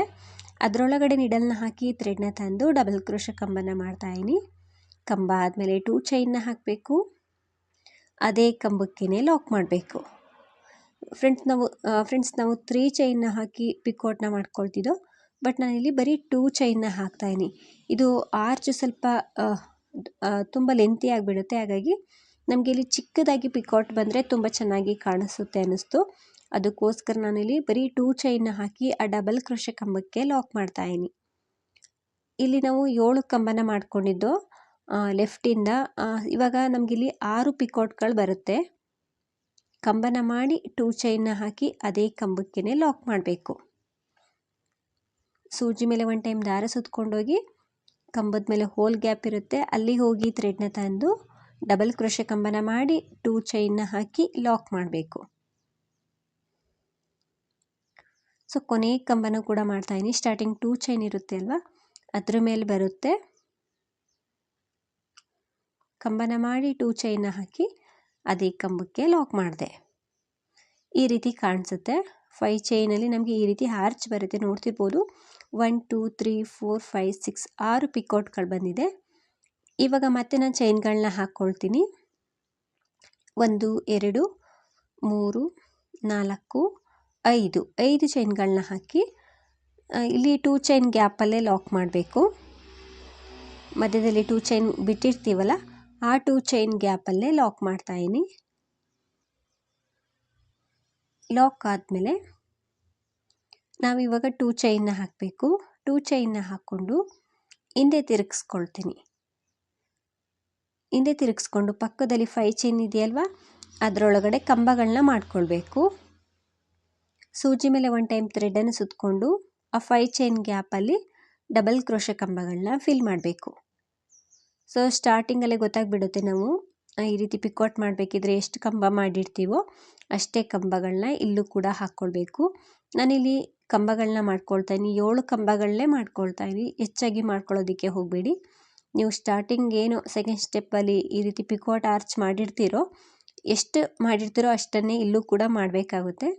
ಅದರೊಳಗಡೆ ನಿಡಲ್ನ ಹಾಕಿ ಥ್ರೆಡ್ನ ತಂದು ಡಬಲ್ ಕ್ರೋಶ ಕಂಬನ ಮಾಡ್ತಾಯಿನಿ ಕಂಬ ಆದಮೇಲೆ ಟೂ ಚೈನ್ನ ಹಾಕಬೇಕು. ಅದೇ ಕಂಬಕ್ಕೇ ಲಾಕ್ ಮಾಡಬೇಕು. ಫ್ರೆಂಡ್ಸ್ ನಾವು ಫ್ರೆಂಡ್ಸ್ ನಾವು ತ್ರೀ ಚೈನ್ನ ಹಾಕಿ ಪಿಕೋಟ್ನ ಮಾಡ್ಕೊಳ್ತಿದ್ದೋ ಬಟ್ ನಾನಿಲ್ಲಿ ಬರೀ ಟೂ ಚೈನ್ನ ಹಾಕ್ತಾಯಿನಿ ಇದು ಆರ್ಚ್ ಸ್ವಲ್ಪ ತುಂಬ ಲೆಂತಿ ಆಗಿಬಿಡುತ್ತೆ. ಹಾಗಾಗಿ ನಮಗೆ ಇಲ್ಲಿ ಚಿಕ್ಕದಾಗಿ ಪಿಕಾಟ್ ಬಂದರೆ ತುಂಬ ಚೆನ್ನಾಗಿ ಕಾಣಿಸುತ್ತೆ ಅನ್ನಿಸ್ತು. ಅದಕ್ಕೋಸ್ಕರ ನಾನಿಲ್ಲಿ ಬರೀ ಟೂ ಚೈನ್ನ ಹಾಕಿ ಆ ಡಬಲ್ ಕ್ರೋಶ ಕಂಬಕ್ಕೆ ಲಾಕ್ ಮಾಡ್ತಾಯಿನಿ ಇಲ್ಲಿ ನಾವು ಏಳು ಕಂಬನ ಮಾಡ್ಕೊಂಡಿದ್ದು ಲೆಫ್ಟಿಂದ ಇವಾಗ ನಮಗಿಲ್ಲಿ ಆರು ಪಿಕಾಟ್ಗಳು ಬರುತ್ತೆ. ಕಂಬನ ಮಾಡಿ ಟೂ ಚೈನ್ನ ಹಾಕಿ ಅದೇ ಕಂಬಕ್ಕೇ ಲಾಕ್ ಮಾಡಬೇಕು. ಸೂಜಿ ಮೇಲೆ ಒನ್ ಟೈಮ್ ದಾರ ಸುತ್ಕೊಂಡೋಗಿ, ಕಂಬದ ಮೇಲೆ ಹೋಲ್ ಗ್ಯಾಪ್ ಇರುತ್ತೆ. ಅಲ್ಲಿ ಹೋಗಿ ಥ್ರೆಡ್ನ ತಂದು ಡಬಲ್ ಕ್ರೋಶೆ ಕಂಬನ ಮಾಡಿ ಟೂ ಚೈನ್ನ ಹಾಕಿ ಲಾಕ್ ಮಾಡಬೇಕು. ಸೊ ಕೊನೆ ಕಂಬನ ಕೂಡ ಮಾಡ್ತಾಯಿದ್ದೀನಿ ಸ್ಟಾರ್ಟಿಂಗ್ ಟೂ ಚೈನ್ ಇರುತ್ತೆ ಅಲ್ವಾ? ಅದ್ರ ಮೇಲೆ ಬರುತ್ತೆ. ಕಂಬನ ಮಾಡಿ ಟೂ ಚೈನ್ನ ಹಾಕಿ ಅದೇ ಕಂಬಕ್ಕೆ ಲಾಕ್ ಮಾಡಿದೆ. ಈ ರೀತಿ ಕಾಣಿಸುತ್ತೆ. ಫೈ ಚೈನಲ್ಲಿ ನಮಗೆ ಈ ರೀತಿ ಆರ್ಚ್ ಬರುತ್ತೆ. ನೋಡ್ತಿರ್ಬೋದು. One two three four five six ಆರು ಪಿಕೌಟ್ಗಳು ಬಂದಿದೆ. ಇವಾಗ ಮತ್ತೆ ನಾನು ಚೈನ್ಗಳನ್ನ ಹಾಕ್ಕೊಳ್ತೀನಿ ಒಂದು, ಎರಡು, ಮೂರು, ನಾಲ್ಕು, ಐದು. ಐದು ಚೈನ್ಗಳನ್ನ ಹಾಕಿ ಇಲ್ಲಿ ಟೂ ಚೈನ್ ಗ್ಯಾಪಲ್ಲೇ ಲಾಕ್ ಮಾಡಬೇಕು. ಮಧ್ಯದಲ್ಲಿ ಟೂ ಚೈನ್ ಬಿಟ್ಟಿರ್ತೀವಲ್ಲ, ಆ ಟೂ ಚೈನ್ ಗ್ಯಾಪಲ್ಲೇ ಲಾಕ್ ಮಾಡ್ತಾಯಿನಿ ಲಾಕ್ ಆದಮೇಲೆ ನಾವಿವಾಗ ಟೂ ಚೈನ್ನ ಹಾಕಬೇಕು. ಟೂ ಚೈನ್ನ ಹಾಕ್ಕೊಂಡು ಹಿಂದೆ ತಿರುಗಿಸ್ಕೊಳ್ತೀನಿ. ಹಿಂದೆ ತಿರುಗಿಸ್ಕೊಂಡು ಪಕ್ಕದಲ್ಲಿ ಫೈ ಚೈನ್ ಇದೆಯಲ್ವಾ? ಅದರೊಳಗಡೆ ಕಂಬಗಳನ್ನ ಮಾಡ್ಕೊಳ್ಬೇಕು. ಸೂಜಿ ಮೇಲೆ ಒನ್ ಟೈಮ್ ಥ್ರೆಡನ್ನು ಸುತ್ತಕೊಂಡು ಆ ಫೈ ಚೈನ್ ಗ್ಯಾಪಲ್ಲಿ ಡಬಲ್ ಕ್ರೋಶ ಕಂಬಗಳನ್ನ ಫಿಲ್ ಮಾಡಬೇಕು. ಸೊ ಸ್ಟಾರ್ಟಿಂಗಲ್ಲೇ ಗೊತ್ತಾಗ್ಬಿಡುತ್ತೆ ನಾವು ಈ ರೀತಿ ಪಿಕೌಟ್ ಮಾಡಬೇಕಿದ್ರೆ ಎಷ್ಟು ಕಂಬ ಮಾಡಿರ್ತೀವೋ ಅಷ್ಟೇ ಕಂಬಗಳನ್ನ ಇಲ್ಲೂ ಕೂಡ ಹಾಕ್ಕೊಳ್ಬೇಕು. ನಾನಿಲ್ಲಿ ಕಂಬಗಳನ್ನ ಮಾಡ್ಕೊಳ್ತಾ ಇದ್ದೀನಿ, ಏಳು ಕಂಬಗಳನ್ನೇ ಮಾಡ್ಕೊಳ್ತಾ ಇದ್ದೀನಿ. ಹೆಚ್ಚಾಗಿ ಮಾಡ್ಕೊಳ್ಳೋದಕ್ಕೆ ಹೋಗಬೇಡಿ. ನೀವು ಸ್ಟಾರ್ಟಿಂಗ್ ಏನು ಸೆಕೆಂಡ್ ಸ್ಟೆಪ್ಪಲ್ಲಿ ಈ ರೀತಿ ಪಿಕೋಟ್ ಆರ್ಚ್ ಮಾಡಿರ್ತೀರೋ, ಎಷ್ಟು ಮಾಡಿರ್ತೀರೋ ಅಷ್ಟನ್ನೇ ಇಲ್ಲೂ ಕೂಡ ಮಾಡಬೇಕಾಗುತ್ತೆ.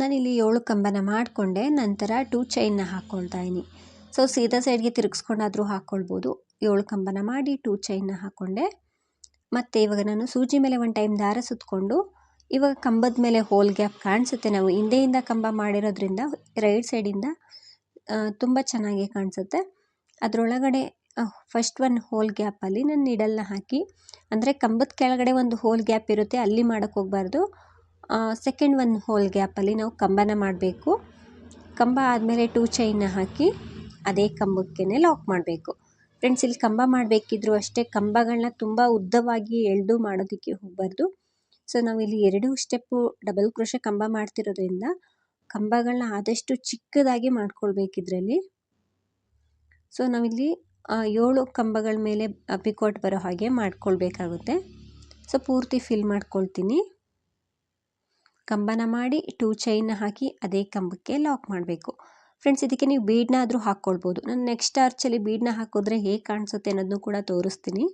ನಾನಿಲ್ಲಿ ಏಳು ಕಂಬನ ಮಾಡಿಕೊಂಡೆ, ನಂತರ ಟೂ ಚೈನ್ನ ಹಾಕ್ಕೊಳ್ತಾ ಇದ್ದೀನಿ. ಸೊ ಸೀದಾ ಸೈಡ್ಗೆ ತಿರುಗಿಸ್ಕೊಂಡಾದರೂ ಹಾಕ್ಕೊಳ್ಬೋದು ಏಳು ಕಂಬನ ಮಾಡಿ ಟೂ ಚೈನ್ನ ಹಾಕ್ಕೊಂಡೆ ಮತ್ತು ಇವಾಗ ನಾನು ಸೂಜಿ ಮೇಲೆ ಒಂದು ಟೈಮ್ ದಾರ ಸುತ್ತಕೊಂಡು ಇವಾಗ ಕಂಬದ ಮೇಲೆ ಹೋಲ್ ಗ್ಯಾಪ್ ಕಾಣಿಸುತ್ತೆ. ನಾವು ಹಿಂದೆಯಿಂದ ಕಂಬ ಮಾಡಿರೋದ್ರಿಂದ ರೈಟ್ ಸೈಡಿಂದ ತುಂಬ ಚೆನ್ನಾಗಿ ಕಾಣಿಸುತ್ತೆ. ಅದರೊಳಗಡೆ ಫಸ್ಟ್ ಒನ್ ಹೋಲ್ ಗ್ಯಾಪಲ್ಲಿ ನಾನು ನೀಡಲ್ನ ಹಾಕಿ, ಅಂದರೆ ಕಂಬದ ಕೆಳಗಡೆ ಒಂದು ಹೋಲ್ ಗ್ಯಾಪ್ ಇರುತ್ತೆ, ಅಲ್ಲಿ ಮಾಡೋಕ್ಕೆ ಹೋಗಬಾರ್ದು. ಸೆಕೆಂಡ್ ಒನ್ ಹೋಲ್ ಗ್ಯಾಪಲ್ಲಿ ನಾವು ಕಂಬನ ಮಾಡಬೇಕು. ಕಂಬ ಆದಮೇಲೆ ಟೂ ಚೈನ್ನ ಹಾಕಿ ಅದೇ ಕಂಬಕ್ಕೆ ಲಾಕ್ ಮಾಡಬೇಕು. ಫ್ರೆಂಡ್ಸ್ ಇಲ್ಲಿ ಕಂಬ ಮಾಡಬೇಕಿದ್ರು ಅಷ್ಟೇ ಕಂಬಗಳನ್ನ ತುಂಬ ಉದ್ದವಾಗಿ ಎಳೆದು ಮಾಡೋದಕ್ಕೆ ಹೋಗಬಾರ್ದು. ಸೊ ನಾವಿಲ್ಲಿ ಎರಡು ಸ್ಟೆಪ್ಪು ಡಬಲ್ ಕ್ರೋಶ ಕಂಬ ಮಾಡ್ತಿರೋದ್ರಿಂದ ಕಂಬಗಳನ್ನ ಆದಷ್ಟು ಚಿಕ್ಕದಾಗಿ ಮಾಡ್ಕೊಳ್ಬೇಕಿದ್ರಲ್ಲಿ. ಸೊ ನಾವಿಲ್ಲಿ ಏಳು ಕಂಬಗಳ ಮೇಲೆ ಪಿಕೋಟ್ ಬರೋ ಹಾಗೆ ಮಾಡ್ಕೊಳ್ಬೇಕಾಗುತ್ತೆ. ಸೊ, ಪೂರ್ತಿ ಫಿಲ್ ಮಾಡ್ಕೊಳ್ತೀನಿ. ಕಂಬನ ಮಾಡಿ ಟೂ ಚೈನ್ನ ಹಾಕಿ ಅದೇ ಕಂಬಕ್ಕೆ ಲಾಕ್ ಮಾಡಬೇಕು. ಫ್ರೆಂಡ್ಸ್ ಇದಕ್ಕೆ ನೀವು ಬೀಡನ್ನಾದರೂ ಹಾಕ್ಕೊಳ್ಬೋದು. ನಾನು ನೆಕ್ಸ್ಟ್ ಆರ್ಚಲ್ಲಿ ಬೀಡ್ನ ಹಾಕಿದ್ರೆ ಹೇಗೆ ಕಾಣಿಸುತ್ತೆ ಅನ್ನೋದನ್ನು ಕೂಡ ತೋರಿಸ್ತೀನಿ.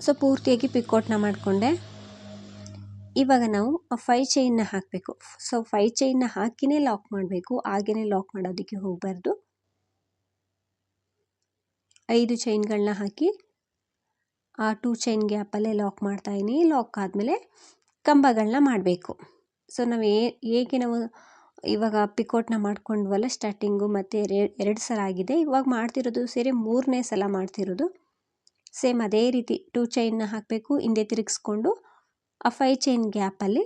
ಸೊ ಪೂರ್ತಿಯಾಗಿ ಪಿಕೋಟ್ನ ಮಾಡಿಕೊಂಡೆ. ಇವಾಗ ನಾವು ಫೈ ಚೈನ್ನ ಹಾಕಬೇಕು. ಸೊ ಫೈ ಚೈನ್ನ ಹಾಕಿನೇ ಲಾಕ್ ಮಾಡಬೇಕು. ಹಾಗೇ ಲಾಕ್ ಮಾಡೋದಕ್ಕೆ ಹೋಗಬಾರ್ದು. ಐದು ಚೈನ್ಗಳನ್ನ ಹಾಕಿ, ಆ ಟೂ ಚೈನ್ ಗ್ಯಾಪಲ್ಲೇ ಲಾಕ್ ಮಾಡ್ತಾಯಿನಿ ಲಾಕ್ ಆದಮೇಲೆ ಕಂಬಗಳನ್ನ ಮಾಡಬೇಕು. ಸೊ ನಾವು ಹೇಗೆ ನಾವು ಇವಾಗ ಪಿಕೋಟ್ನ ಮಾಡ್ಕೊಂಡ್ವಲ್ಲ ಸ್ಟಾರ್ಟಿಂಗು ಮತ್ತು ಎರಡು ಸಲ ಆಗಿದೆ. ಇವಾಗ ಮಾಡ್ತಿರೋದು ಸೇರಿ ಮೂರನೇ ಸಲ ಮಾಡ್ತಿರೋದು. ಸೇಮ್ ಅದೇ ರೀತಿ ಟೂ ಚೈನ್ನ ಹಾಕಬೇಕು. ಹಿಂದೆ ತಿರುಗಿಸ್ಕೊಂಡು ಆ ಫೈ ಚೈನ್ ಗ್ಯಾಪಲ್ಲಿ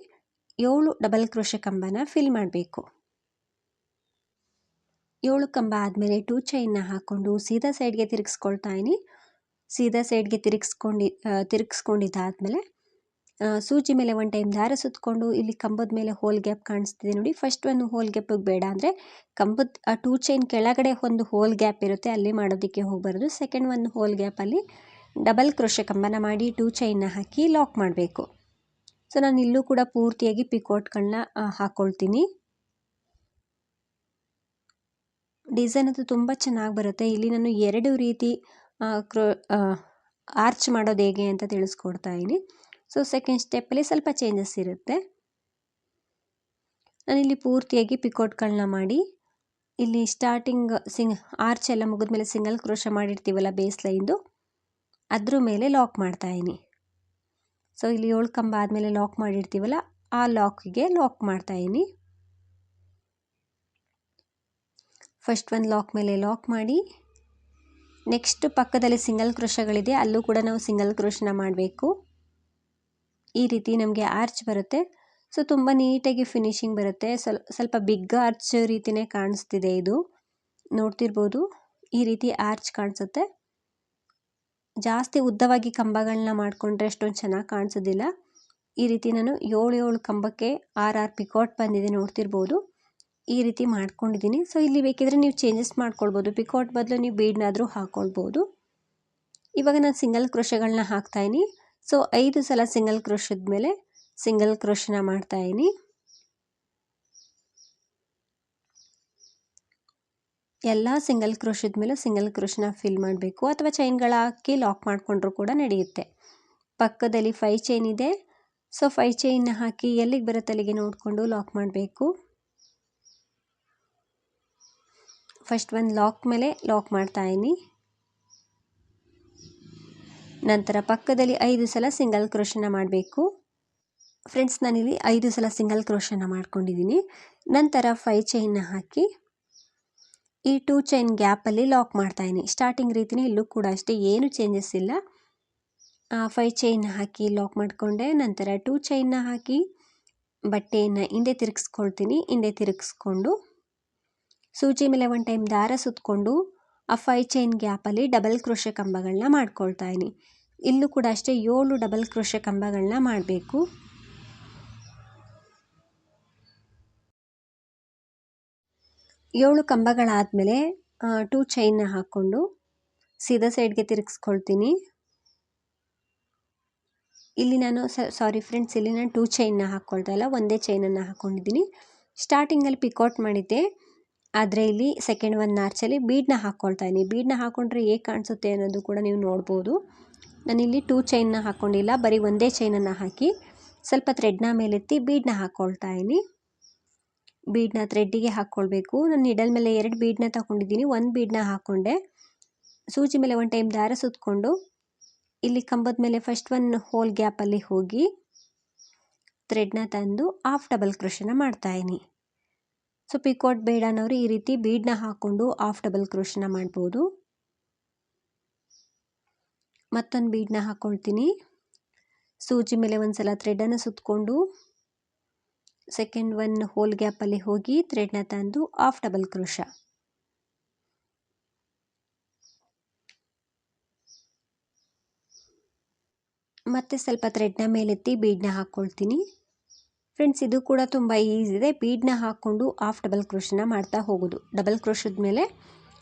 ಏಳು ಡಬಲ್ ಕ್ರೋಶ ಕಂಬನ ಫಿಲ್ ಮಾಡಬೇಕು. ಏಳು ಕಂಬ ಆದಮೇಲೆ ಟೂ ಚೈನ್ನ ಹಾಕ್ಕೊಂಡು ಸೀದಾ ಸೈಡ್ಗೆ ತಿರುಗಿಸ್ಕೊಳ್ತಾ ಇನಿ. ಸೀದಾ ಸೈಡ್ಗೆ ತಿರುಗಿಸ್ಕೊಂಡು ತಿರುಗಿಸ್ಕೊಂಡಿದ್ದಾದಮೇಲೆ ಸೂಜಿ ಮೇಲೆ ಒನ್ ಟೈಮ್ ದಾರ ಸುತ್ತಕೊಂಡು ಇಲ್ಲಿ ಕಂಬದ ಮೇಲೆ ಹೋಲ್ ಗ್ಯಾಪ್ ಕಾಣಿಸ್ತಿದೆ ನೋಡಿ. ಫಸ್ಟ್ ಒಂದು ಹೋಲ್ ಗ್ಯಾಪಿಗೆ ಬೇಡ ಅಂದರೆ ಕಂಬದ, ಆ ಟೂ ಚೈನ್ ಕೆಳಗಡೆ ಒಂದು ಹೋಲ್ ಗ್ಯಾಪ್ ಇರುತ್ತೆ, ಅಲ್ಲಿ ಮಾಡೋದಕ್ಕೆ ಹೋಗಬಾರ್ದು. ಸೆಕೆಂಡ್ ಒಂದು ಹೋಲ್ ಗ್ಯಾಪಲ್ಲಿ ಡಬಲ್ ಕ್ರೋಶ ಕಂಬನ ಮಾಡಿ ಟೂ ಚೈನ್ನ ಹಾಕಿ ಲಾಕ್ ಮಾಡಬೇಕು. ಸೊ, ನಾನು ಇಲ್ಲೂ ಕೂಡ ಪೂರ್ತಿಯಾಗಿ ಪಿಕೋಟ್ಗಳನ್ನ ಹಾಕ್ಕೊಳ್ತೀನಿ ಡಿಸೈನ್ ಅದು ತುಂಬ ಚೆನ್ನಾಗಿ ಬರುತ್ತೆ. ಇಲ್ಲಿ ನಾನು ಎರಡು ರೀತಿ ಕ್ರೋ ಆರ್ಚ್ ಮಾಡೋದು ಹೇಗೆ ಅಂತ ತಿಳಿಸ್ಕೊಡ್ತಾ ಇದ್ದೀನಿ ಸೊ, ಸೆಕೆಂಡ್ ಸ್ಟೆಪ್ಪಲ್ಲಿ ಸ್ವಲ್ಪ ಚೇಂಜಸ್ ಇರುತ್ತೆ. ನಾನಿಲ್ಲಿ ಪೂರ್ತಿಯಾಗಿ ಪಿಕೋಟ್ಗಳನ್ನ ಮಾಡಿ, ಇಲ್ಲಿ ಸ್ಟಾರ್ಟಿಂಗ್ ಸಿಂಗ್, ಆರ್ಚ್ ಎಲ್ಲ ಮುಗಿದ್ಮೇಲೆ ಸಿಂಗಲ್ ಕ್ರೋಶ ಮಾಡಿರ್ತೀವಲ್ಲ ಬೇಸ್ ಲೈನ್ದು, ಅದ್ರ ಮೇಲೆ ಲಾಕ್ ಮಾಡ್ತಾಯಿನಿ ಸೊ ಇಲ್ಲಿ ಏಳು ಕಂಬ ಆದಮೇಲೆ ಲಾಕ್ ಮಾಡಿರ್ತೀವಲ್ಲ, ಆ ಲಾಕಿಗೆ ಲಾಕ್ ಮಾಡ್ತಾಯಿದ್ದೀನಿ ಫಸ್ಟ್ ಒಂದು ಲಾಕ್ ಮೇಲೆ ಲಾಕ್ ಮಾಡಿ. ನೆಕ್ಸ್ಟ್ ಪಕ್ಕದಲ್ಲಿ ಸಿಂಗಲ್ ಕ್ರೋಶಗಳಿದೆ, ಅಲ್ಲೂ ಕೂಡ ನಾವು ಸಿಂಗಲ್ ಕ್ರೋಶನ ಮಾಡಬೇಕು. ಈ ರೀತಿ ನಮಗೆ ಆರ್ಚ್ ಬರುತ್ತೆ. ಸೊ ತುಂಬ ನೀಟಾಗಿ ಫಿನಿಶಿಂಗ್ ಬರುತ್ತೆ. ಸ್ವಲ್ ಸ್ವಲ್ಪ ಬಿಗ್ ಆರ್ಚ್ ರೀತಿಯೇ ಕಾಣಿಸ್ತಿದೆ ಇದು. ನೋಡ್ತಿರ್ಬೋದು, ಈ ರೀತಿ ಆರ್ಚ್ ಕಾಣಿಸುತ್ತೆ. ಜಾಸ್ತಿ ಉದ್ದವಾಗಿ ಕಂಬಗಳನ್ನ ಮಾಡಿಕೊಂಡ್ರೆ ಅಷ್ಟೊಂದು ಚೆನ್ನಾಗಿ ಕಾಣಿಸೋದಿಲ್ಲ. ಈ ರೀತಿ ನಾನು ಏಳು ಏಳು ಕಂಬಕ್ಕೆ ಆರ್ ಆರ್ ಪಿಕಾಟ್ ಬಂದಿದೆ ನೋಡ್ತಿರ್ಬೋದು. ಈ ರೀತಿ ಮಾಡ್ಕೊಂಡಿದ್ದೀನಿ. ಸೊ, ಇಲ್ಲಿ ಬೇಕಿದ್ರೆ ನೀವು ಚೇಂಜಸ್ ಮಾಡ್ಕೊಳ್ಬೋದು. ಪಿಕಾಟ್ ಬದಲು ನೀವು ಬೀಡ್ನಾದರೂ ಹಾಕ್ಕೊಳ್ಬೋದು ಇವಾಗ ನಾನು ಸಿಂಗಲ್ ಕ್ರೋಶಗಳನ್ನ ಹಾಕ್ತಾಯಿನಿ ಸೊ, ಐದು ಸಲ ಸಿಂಗಲ್ ಕ್ರೋಶದ ಮೇಲೆ ಸಿಂಗಲ್ ಕ್ರೋಶನ ಮಾಡ್ತಾಯಿನಿ ಎಲ್ಲ ಸಿಂಗಲ್ ಕ್ರೋಶದ ಮೇಲೆ ಸಿಂಗಲ್ ಕ್ರೋಶನ ಫಿಲ್ ಮಾಡಬೇಕು. ಅಥವಾ ಚೈನ್ಗಳ ಹಾಕಿ ಲಾಕ್ ಮಾಡಿಕೊಂಡ್ರೂ ಕೂಡ ನಡೆಯುತ್ತೆ. ಪಕ್ಕದಲ್ಲಿ ಫೈ ಚೈನ್ ಇದೆ. ಸೊ ಫೈ ಚೈನ್ ಹಾಕಿ ಎಲ್ಲಿಗೆ ಬರುತ್ತೆ ಅಲ್ಲಿಗೆ ನೋಡಿಕೊಂಡು ಲಾಕ್ ಮಾಡಬೇಕು. ಫಸ್ಟ್ ಒಂದು ಲಾಕ್ ಮೇಲೆ ಲಾಕ್ ಮಾಡ್ತಾ ಮಾಡ್ತಾಯಿನಿ ನಂತರ ಪಕ್ಕದಲ್ಲಿ ಐದು ಸಲ ಸಿಂಗಲ್ ಕ್ರೋಶನ ಮಾಡಬೇಕು. ಫ್ರೆಂಡ್ಸ್ ನಾನಿಲ್ಲಿ ಐದು ಸಲ ಸಿಂಗಲ್ ಕ್ರೋಶನ ಮಾಡ್ಕೊಂಡಿದ್ದೀನಿ. ನಂತರ ಫೈ ಚೈನ್ನ ಹಾಕಿ ಈ ಟೂ ಚೈನ್ ಗ್ಯಾಪಲ್ಲಿ ಲಾಕ್ ಮಾಡ್ತಾಯಿದ್ದೀನಿ ಸ್ಟಾರ್ಟಿಂಗ್ ರೀತಿನೇ ಇಲ್ಲೂ ಕೂಡ ಅಷ್ಟೇ, ಏನು ಚೇಂಜಸ್ ಇಲ್ಲ. ಫೈ ಚೈನ್ ಹಾಕಿ ಲಾಕ್ ಮಾಡಿಕೊಂಡೆ. ನಂತರ ಟೂ ಚೈನ್ನ ಹಾಕಿ ಬಟ್ಟೆಯನ್ನು ಹಿಂದೆ ತಿರುಗಿಸ್ಕೊಳ್ತೀನಿ. ಹಿಂದೆ ತಿರುಗಿಸ್ಕೊಂಡು ಸೂಜಿ ಮೇಲೆ ಒನ್ ಟೈಮ್ ದಾರ ಸುತ್ತಕೊಂಡು ಆ ಫೈ ಚೈನ್ ಗ್ಯಾಪಲ್ಲಿ ಡಬಲ್ ಕ್ರೋಶ ಕಂಬಗಳನ್ನ ಮಾಡ್ಕೊಳ್ತಾ ಇದ್ದೀನಿ. ಇಲ್ಲೂ ಕೂಡ ಅಷ್ಟೇ ಏಳು ಡಬಲ್ ಕ್ರೋಶ ಕಂಬಗಳನ್ನ ಮಾಡಬೇಕು. ಏಳು ಕಂಬಗಳಾದಮೇಲೆ ಟೂ ಚೈನ್ನ ಹಾಕ್ಕೊಂಡು ಸೀದಾ ಸೈಡ್ಗೆ ತಿರುಗಿಸ್ಕೊಳ್ತೀನಿ. ಇಲ್ಲಿ ನಾನು ಸಾರಿ ಫ್ರೆಂಡ್ಸ್ ಇಲ್ಲಿ ನಾನು ಟೂ ಚೈನ್ನ ಹಾಕ್ಕೊಳ್ತಾ ಇಲ್ಲ, ಒಂದೇ ಚೈನನ್ನು ಹಾಕ್ಕೊಂಡಿದ್ದೀನಿ ಸ್ಟಾರ್ಟಿಂಗಲ್ಲಿ ಪಿಕೌಟ್ ಮಾಡಿದ್ದೆ, ಆದರೆ ಇಲ್ಲಿ ಸೆಕೆಂಡ್ ಒನ್ ಆರ್ಚಲ್ಲಿ ಬೀಡನ್ನ ಹಾಕ್ಕೊಳ್ತಾ ಇದ್ದೀನಿ. ಬೀಡನ್ನ ಹಾಕ್ಕೊಂಡ್ರೆ ಹೇಗೆ ಕಾಣಿಸುತ್ತೆ ಅನ್ನೋದು ಕೂಡ ನೀವು ನೋಡ್ಬೋದು. ನಾನಿಲ್ಲಿ ಟೂ ಚೈನ್ನ ಹಾಕ್ಕೊಂಡಿಲ್ಲ ಬರೀ ಒಂದೇ ಚೈನನ್ನು ಹಾಕಿ ಸ್ವಲ್ಪ ಥ್ರೆಡ್ನ ಮೇಲೆತ್ತಿ ಬೀಡನ್ನ ಹಾಕ್ಕೊಳ್ತಾ ಇದ್ದೀನಿ. ಬೀಡನ್ನ ಥ್ರೆಡ್ಡಿಗೆ ಹಾಕ್ಕೊಳ್ಬೇಕು. ನಾನು ನಿಡಲ್ ಮೇಲೆ ಎರಡು ಬೀಡನ್ನ ತಗೊಂಡಿದ್ದೀನಿ. ಒಂದು ಬೀಡನ್ನ ಹಾಕ್ಕೊಂಡೆ ಸೂಜಿ ಮೇಲೆ ಒಂದು ಟೈಮ್ ದಾರ ಸುತ್ತಕೊಂಡು ಇಲ್ಲಿ ಕಂಬದ ಮೇಲೆ ಫಸ್ಟ್ ಒನ್ ಹೋಲ್ ಗ್ಯಾಪಲ್ಲಿ ಹೋಗಿ ಥ್ರೆಡ್ನ ತಂದು ಆಫ್ ಡಬಲ್ ಕ್ರೋಶನ ಮಾಡ್ತಾಯಿನಿ ಸೊ ಪಿಕೋಟ್ ಬೇಡ ಅನ್ನೋರು ಈ ರೀತಿ ಬೀಡನ್ನ ಹಾಕ್ಕೊಂಡು ಆಫ್ ಡಬಲ್ ಕ್ರೋಶನ ಮಾಡ್ಬೋದು. ಮತ್ತೊಂದು ಬೀಡನ್ನ ಹಾಕ್ಕೊಳ್ತೀನಿ ಸೂಜಿ ಮೇಲೆ ಒಂದು ಸಲ ಥ್ರೆಡನ್ನು ಸುತ್ತಕೊಂಡು ಸೆಕೆಂಡ್ ಒನ್ ಹೋಲ್ ಗ್ಯಾಪಲ್ಲಿ ಹೋಗಿ ಥ್ರೆಡ್ನ ತಂದು ಆಫ್ ಡಬಲ್ ಕ್ರೋಶ ಮತ್ತೆ ಸ್ವಲ್ಪ ಥ್ರೆಡ್ನ ಮೇಲೆತ್ತಿ ಬೀಡ್ನ ಹಾಕ್ಕೊಳ್ತೀನಿ ಫ್ರೆಂಡ್ಸ್ ಇದು ಕೂಡ ತುಂಬ ಈಸಿ ಇದೆ. ಬೀಡ್ನ ಹಾಕ್ಕೊಂಡು ಆಫ್ ಡಬಲ್ ಕ್ರೋಶನ ಮಾಡ್ತಾ ಹೋಗೋದು. ಡಬಲ್ ಕ್ರೋಶದ ಮೇಲೆ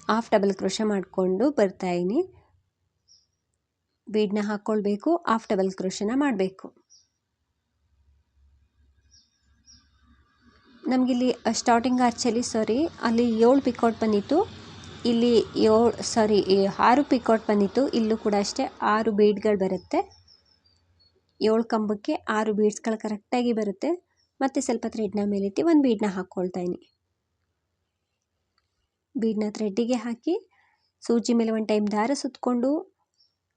ಆಫ್ ಡಬಲ್ ಕ್ರೋಶ ಮಾಡಿಕೊಂಡು ಬರ್ತಾಯಿನಿ ಬೀಡ್ನ ಹಾಕ್ಕೊಳ್ಬೇಕು ಆಫ್ ಡಬಲ್ ಕ್ರೋಶನ ಮಾಡಬೇಕು. ನಮಗಿಲ್ಲಿ ಸ್ಟಾರ್ಟಿಂಗ್ ಆರ್ಚಲ್ಲಿ ಸಾರಿ ಅಲ್ಲಿ ಏಳು ಪಿಕೌಟ್ ಬಂದಿತ್ತು. ಇಲ್ಲಿ ಏಳು ಸಾರಿ ಆರು ಪಿಕೌಟ್ ಬಂದಿತ್ತು. ಇಲ್ಲೂ ಕೂಡ ಅಷ್ಟೇ ಆರು ಬೀಡ್ಗಳು ಬರುತ್ತೆ. ಏಳು ಕಂಬಕ್ಕೆ ಆರು ಬೀಡ್ಸ್ಗಳು ಕರೆಕ್ಟಾಗಿ ಬರುತ್ತೆ. ಮತ್ತು ಸ್ವಲ್ಪ ಥ್ರೆಡ್ನ ಮೇಲೆತ್ತಿ ಒಂದು ಬೀಡನ್ನ ಹಾಕ್ಕೊಳ್ತಾ ಇದ್ದೀನಿ ಬೀಡನ್ನ ಥ್ರೆಡ್ಡಿಗೆ ಹಾಕಿ, ಸೂಜಿ ಮೇಲೆ ಒಂದು ಟೈಮ್ ದಾರ ಸುತ್ತಕೊಂಡು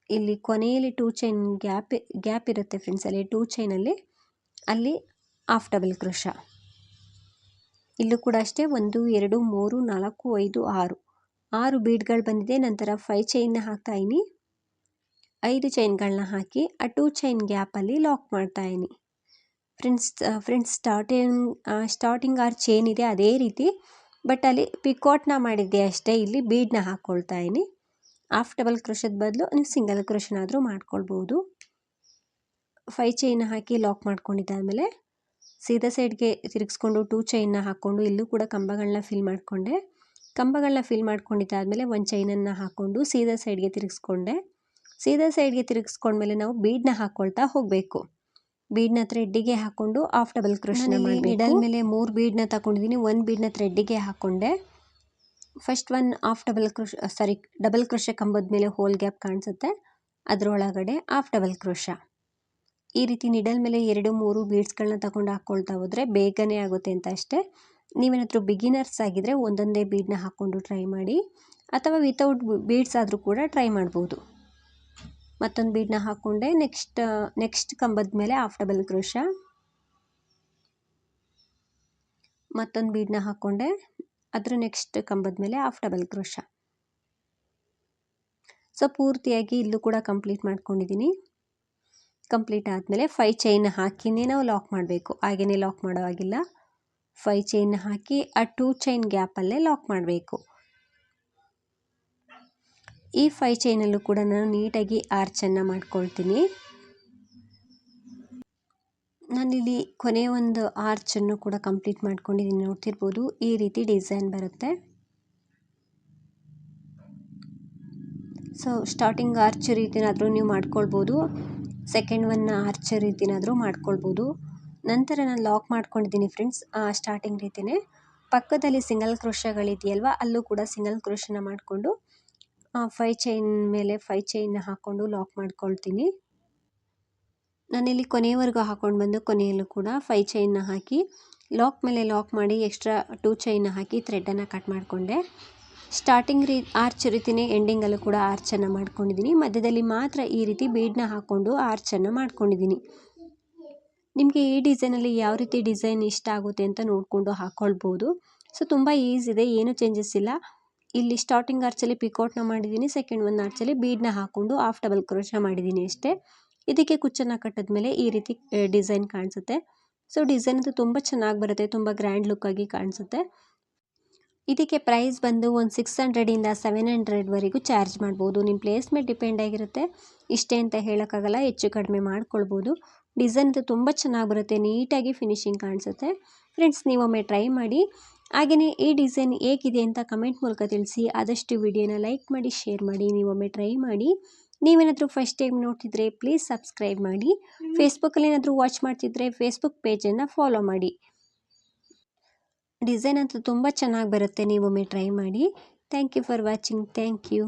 ಇಲ್ಲಿ ಕೊನೆಯಲ್ಲಿ ಟೂ ಚೈನ್ ಗ್ಯಾಪ್ ಗ್ಯಾಪ್ ಇರುತ್ತೆ ಫ್ರೆಂಡ್ಸ್ ಅಲ್ಲಿ ಟೂ ಚೈನಲ್ಲಿ ಅಲ್ಲಿ. ಆಫ್ ಡಬಲ್ ಕ್ರೋಶ ಇಲ್ಲೂ ಕೂಡ ಅಷ್ಟೇ ಒಂದು, ಎರಡು, ಮೂರು, ನಾಲ್ಕು, ಐದು, ಆರು. ಆರು ಬೀಡ್ಗಳು ಬಂದಿದೆ. ನಂತರ ಫೈ ಚೈನ್ನ ಹಾಕ್ತಾ ಇದ್ದೀನಿ ಐದು ಚೈನ್ಗಳನ್ನ ಹಾಕಿ, ಆ ಟೂ ಚೈನ್ ಗ್ಯಾಪಲ್ಲಿ ಲಾಕ್ ಮಾಡ್ತಾ ಇದ್ದೀನಿ ಫ್ರೆಂಡ್ಸ್ ಫ್ರೆಂಡ್ಸ್ ಸ್ಟಾರ್ಟಿಂಗ್ ಸ್ಟಾರ್ಟಿಂಗ್ ಆರ್ ಚೈನ್ ಇದೆ ಅದೇ ರೀತಿ. ಬಟ್ ಅಲ್ಲಿ ಪಿಕೋಟ್ನ ಮಾಡಿದ್ದೆ ಅಷ್ಟೇ. ಇಲ್ಲಿ ಬೀಡ್ನ ಹಾಕ್ಕೊಳ್ತಾ ಇದ್ದೀನಿ ಆಫ್ ಡಬಲ್ ಕ್ರೋಶದ ಬದಲು ನೀವು ಸಿಂಗಲ್ ಕ್ರೋಶನಾದರೂ ಮಾಡ್ಕೊಳ್ಬೋದು. ಫೈ ಚೈನ್ ಹಾಕಿ ಲಾಕ್ ಮಾಡ್ಕೊಂಡಿದ್ದಾದಮೇಲೆ ಸೀದಾ ಸೈಡ್ಗೆ ತಿರುಗಿಸ್ಕೊಂಡು ಟೂ ಚೈನ್ನ ಹಾಕ್ಕೊಂಡು ಇಲ್ಲೂ ಕೂಡ ಕಂಬಗಳನ್ನ ಫಿಲ್ ಮಾಡಿಕೊಂಡೆ. ಕಂಬಗಳನ್ನ ಫಿಲ್ ಮಾಡ್ಕೊಂಡಿದ್ದಾದಮೇಲೆ ಒಂದು ಚೈನನ್ನು ಹಾಕ್ಕೊಂಡು ಸೀದಾ ಸೈಡ್ಗೆ ತಿರುಗಿಸ್ಕೊಂಡೆ. ಸೀದಾ ಸೈಡ್ಗೆ ತಿರುಗಿಸ್ಕೊಂಡ್ಮೇಲೆ ನಾವು ಬೀಡ್ನ ಹಾಕ್ಕೊಳ್ತಾ ಹೋಗಬೇಕು. ಬೀಡ್ನ ಥ್ರೆಡ್ಡಿಗೆ ಹಾಕ್ಕೊಂಡು ಆಫ್ ಡಬಲ್ ಕ್ರೋಶನ ಮಿಡಲ್ ಮೇಲೆ ಮೂರು ಬೀಡ್ನ ತಗೊಂಡಿದ್ದೀನಿ ಒಂದು ಬೀಡ್ನ ಥ್ರೆಡ್ಡಿಗೆ ಹಾಕ್ಕೊಂಡೆ first one of double crochet sorry double crochet ಕಂಬದ ಮೇಲೆ ಹೋಲ್ ಗ್ಯಾಪ್ ಕಾಣಿಸುತ್ತೆ. ಅದರೊಳಗಡೆ ಆಫ್ ಡಬಲ್ ಕ್ರೋಶ ಈ ರೀತಿ ನಿಡಲ್ ಮೇಲೆ ಎರಡು, ಮೂರು ಬೀಡ್ಸ್ಗಳನ್ನ ತಗೊಂಡು ಹಾಕ್ಕೊಳ್ತಾ ಹೋದರೆ ಬೇಗನೆ ಆಗುತ್ತೆ ಅಂತ ಅಷ್ಟೇ. ನೀವೇನಾದರೂ ಬಿಗಿನರ್ಸ್ ಆಗಿದ್ದರೆ ಒಂದೊಂದೇ ಬೀಡನ್ನ ಹಾಕ್ಕೊಂಡು ಟ್ರೈ ಮಾಡಿ, ಅಥವಾ ವಿತೌಟ್ ಬೀಡ್ಸ್ ಆದರೂ ಕೂಡ ಟ್ರೈ ಮಾಡ್ಬೋದು. ಮತ್ತೊಂದು ಬೀಡನ್ನ ಹಾಕ್ಕೊಂಡೆ ನೆಕ್ಸ್ಟ್ ನೆಕ್ಸ್ಟ್ ಕಂಬದ ಮೇಲೆ ಆಫ್ ಡಬಲ್ ಕ್ರೋಶ ಮತ್ತೊಂದು ಬೀಡನ್ನ ಹಾಕ್ಕೊಂಡೆ ಅದರ ನೆಕ್ಸ್ಟ್ ಕಂಬದ ಮೇಲೆ ಆಫ್ ಡಬಲ್ ಕ್ರೋಶ ಸೊ ಪೂರ್ತಿಯಾಗಿ ಇಲ್ಲೂ ಕೂಡ ಕಂಪ್ಲೀಟ್ ಮಾಡ್ಕೊಂಡಿದ್ದೀನಿ ಕಂಪ್ಲೀಟ್ ಆದಮೇಲೆ ಫೈ ಚೈನ್ ಹಾಕಿನೇ ನಾವು ಲಾಕ್ ಮಾಡಬೇಕು. ಹಾಗೆಯೇ ಲಾಕ್ ಮಾಡೋ ಆಗಿಲ್ಲ ಫೈ ಚೈನ್ ಹಾಕಿ ಆ ಟೂ ಚೈನ್ ಗ್ಯಾಪಲ್ಲೇ ಲಾಕ್ ಮಾಡಬೇಕು. ಈ ಫೈ ಚೈನಲ್ಲೂ ಕೂಡ ನಾನು ನೀಟಾಗಿ ಆರ್ಚನ್ನು ಮಾಡ್ಕೊಳ್ತೀನಿ. ನಾನಿಲ್ಲಿ ಕೊನೆಯ ಒಂದು ಆರ್ಚನ್ನು ಕೂಡ ಕಂಪ್ಲೀಟ್ ಮಾಡ್ಕೊಂಡಿದ್ದೀನಿ. ನೋಡ್ತಿರ್ಬೋದು, ಈ ರೀತಿ ಡಿಸೈನ್ ಬರುತ್ತೆ. ಸೊ ಸ್ಟಾರ್ಟಿಂಗ್ ಆರ್ಚ್ ರೀತಿನಾದರೂ ನೀವು ಮಾಡ್ಕೊಳ್ಬೋದು. ಸೆಕೆಂಡ್ ಒನ್ ಆರ್ಚರ್ ರೀತಿನಾದರೂ ಮಾಡ್ಕೊಳ್ಬೋದು. ನಂತರ ನಾನು ಲಾಕ್ ಮಾಡ್ಕೊಂಡಿದ್ದೀನಿ ಫ್ರೆಂಡ್ಸ್ ಸ್ಟಾರ್ಟಿಂಗ್ ರೀತಿಯೇ ಪಕ್ಕದಲ್ಲಿ ಸಿಂಗಲ್ ಕ್ರೋಶಗಳಿದೆಯಲ್ವ, ಅಲ್ಲೂ ಕೂಡ ಸಿಂಗಲ್ ಕ್ರೋಶನ ಮಾಡಿಕೊಂಡು ಫೈ ಚೈನ್ ಮೇಲೆ ಫೈ ಚೈನ್ ಹಾಕ್ಕೊಂಡು ಲಾಕ್ ಮಾಡ್ಕೊಳ್ತೀನಿ. ನಾನಿಲ್ಲಿ ಕೊನೆಯವರೆಗೂ ಹಾಕ್ಕೊಂಡು ಬಂದು ಕೊನೆಯಲ್ಲೂ ಕೂಡ ಫೈ ಚೈನ್ನ ಹಾಕಿ ಲಾಕ್ ಮೇಲೆ ಲಾಕ್ ಮಾಡಿ ಎಕ್ಸ್ಟ್ರಾ ಟೂ ಚೈನ್ನ ಹಾಕಿ ಥ್ರೆಡ್ಡನ್ನು ಕಟ್ ಮಾಡಿಕೊಂಡೆ. ಸ್ಟಾರ್ಟಿಂಗ್ ರೀ ಆರ್ಚ್ ರೀತಿಯೇ ಎಂಡಿಂಗಲ್ಲೂ ಕೂಡ ಆರ್ಚನ್ನು ಮಾಡ್ಕೊಂಡಿದ್ದೀನಿ ಮಧ್ಯದಲ್ಲಿ ಮಾತ್ರ ಈ ರೀತಿ ಬೀಡನ್ನ ಹಾಕ್ಕೊಂಡು ಆರ್ಚನ್ನು ಮಾಡ್ಕೊಂಡಿದ್ದೀನಿ ನಿಮಗೆ ಈ ಡಿಸೈನಲ್ಲಿ ಯಾವ ರೀತಿ ಡಿಸೈನ್ ಇಷ್ಟ ಆಗುತ್ತೆ ಅಂತ ನೋಡಿಕೊಂಡು ಹಾಕ್ಕೊಳ್ಬೋದು ಸೊ ತುಂಬ ಈಸಿ ಇದೆ, ಏನೂ ಚೇಂಜಸ್ ಇಲ್ಲ. ಇಲ್ಲಿ ಸ್ಟಾರ್ಟಿಂಗ್ ಆರ್ಚಲ್ಲಿ ಪಿಕೌಟ್ನ ಮಾಡಿದ್ದೀನಿ ಸೆಕೆಂಡ್ ಒಂದು ಆರ್ಚಲ್ಲಿ ಬೀಡನ್ನ ಹಾಕ್ಕೊಂಡು ಆಫ್ ಡಬಲ್ ಕ್ರೋಶ ಮಾಡಿದ್ದೀನಿ ಅಷ್ಟೇ. ಇದಕ್ಕೆ ಕುಚ್ಚನ್ನು ಕಟ್ಟಿದ್ಮೇಲೆ ಈ ರೀತಿ ಡಿಸೈನ್ ಕಾಣಿಸುತ್ತೆ. ಸೊ ಡಿಸೈನ್ ಅಂತೂ ತುಂಬ ಚೆನ್ನಾಗಿ ಬರುತ್ತೆ, ತುಂಬ ಗ್ರ್ಯಾಂಡ್ ಲುಕ್ಕಾಗಿ ಕಾಣಿಸುತ್ತೆ. ಇದಕ್ಕೆ ಪ್ರೈಸ್ ಬಂದು ಒಂದು ಸಿಕ್ಸ್ ಹಂಡ್ರೆಡಿಂದ ಸೆವೆನ್ ಹಂಡ್ರೆಡ್ವರೆಗೂ ಚಾರ್ಜ್ ಮಾಡ್ಬೋದು. ನಿಮ್ಮ ಪ್ಲೇಸ್ ಮೇಲೆ ಡಿಪೆಂಡ್ ಆಗಿರುತ್ತೆ. ಇಷ್ಟೇ ಅಂತ ಹೇಳೋಕ್ಕಾಗಲ್ಲ ಹೆಚ್ಚು ಕಡಿಮೆ ಮಾಡ್ಕೊಳ್ಬೋದು. ಡಿಸೈನ್ ತುಂಬ ಚೆನ್ನಾಗಿ ಬರುತ್ತೆ ನೀಟಾಗಿ ಫಿನಿಶಿಂಗ್ ಕಾಣಿಸುತ್ತೆ. ಫ್ರೆಂಡ್ಸ್ ನೀವೊಮ್ಮೆ ಟ್ರೈ ಮಾಡಿ. ಹಾಗೆಯೇ ಈ ಡಿಸೈನ್ ಹೇಗಿದೆ ಅಂತ ಕಮೆಂಟ್ ಮೂಲಕ ತಿಳಿಸಿ. ಆದಷ್ಟು ವಿಡಿಯೋನ ಲೈಕ್ ಮಾಡಿ ಶೇರ್ ಮಾಡಿ ನೀವೊಮ್ಮೆ ಟ್ರೈ ಮಾಡಿ. ನೀವೇನಾದರೂ ಫಸ್ಟ್ ಟೈಮ್ ನೋಡ್ತಿದ್ರೆ ಪ್ಲೀಸ್ ಸಬ್ಸ್ಕ್ರೈಬ್ ಮಾಡಿ. ಫೇಸ್ಬುಕ್ಕಲ್ಲಿ ಏನಾದರೂ ವಾಚ್ ಮಾಡ್ತಿದ್ರೆ ಫೇಸ್ಬುಕ್ ಪೇಜನ್ನು ಫಾಲೋ ಮಾಡಿ. ಡಿಸೈನ್ ಅಂತೂ ತುಂಬ ಚೆನ್ನಾಗಿ ಬರುತ್ತೆ. ನೀವೊಮ್ಮೆ ಟ್ರೈ ಮಾಡಿ. Thank you for watching thank you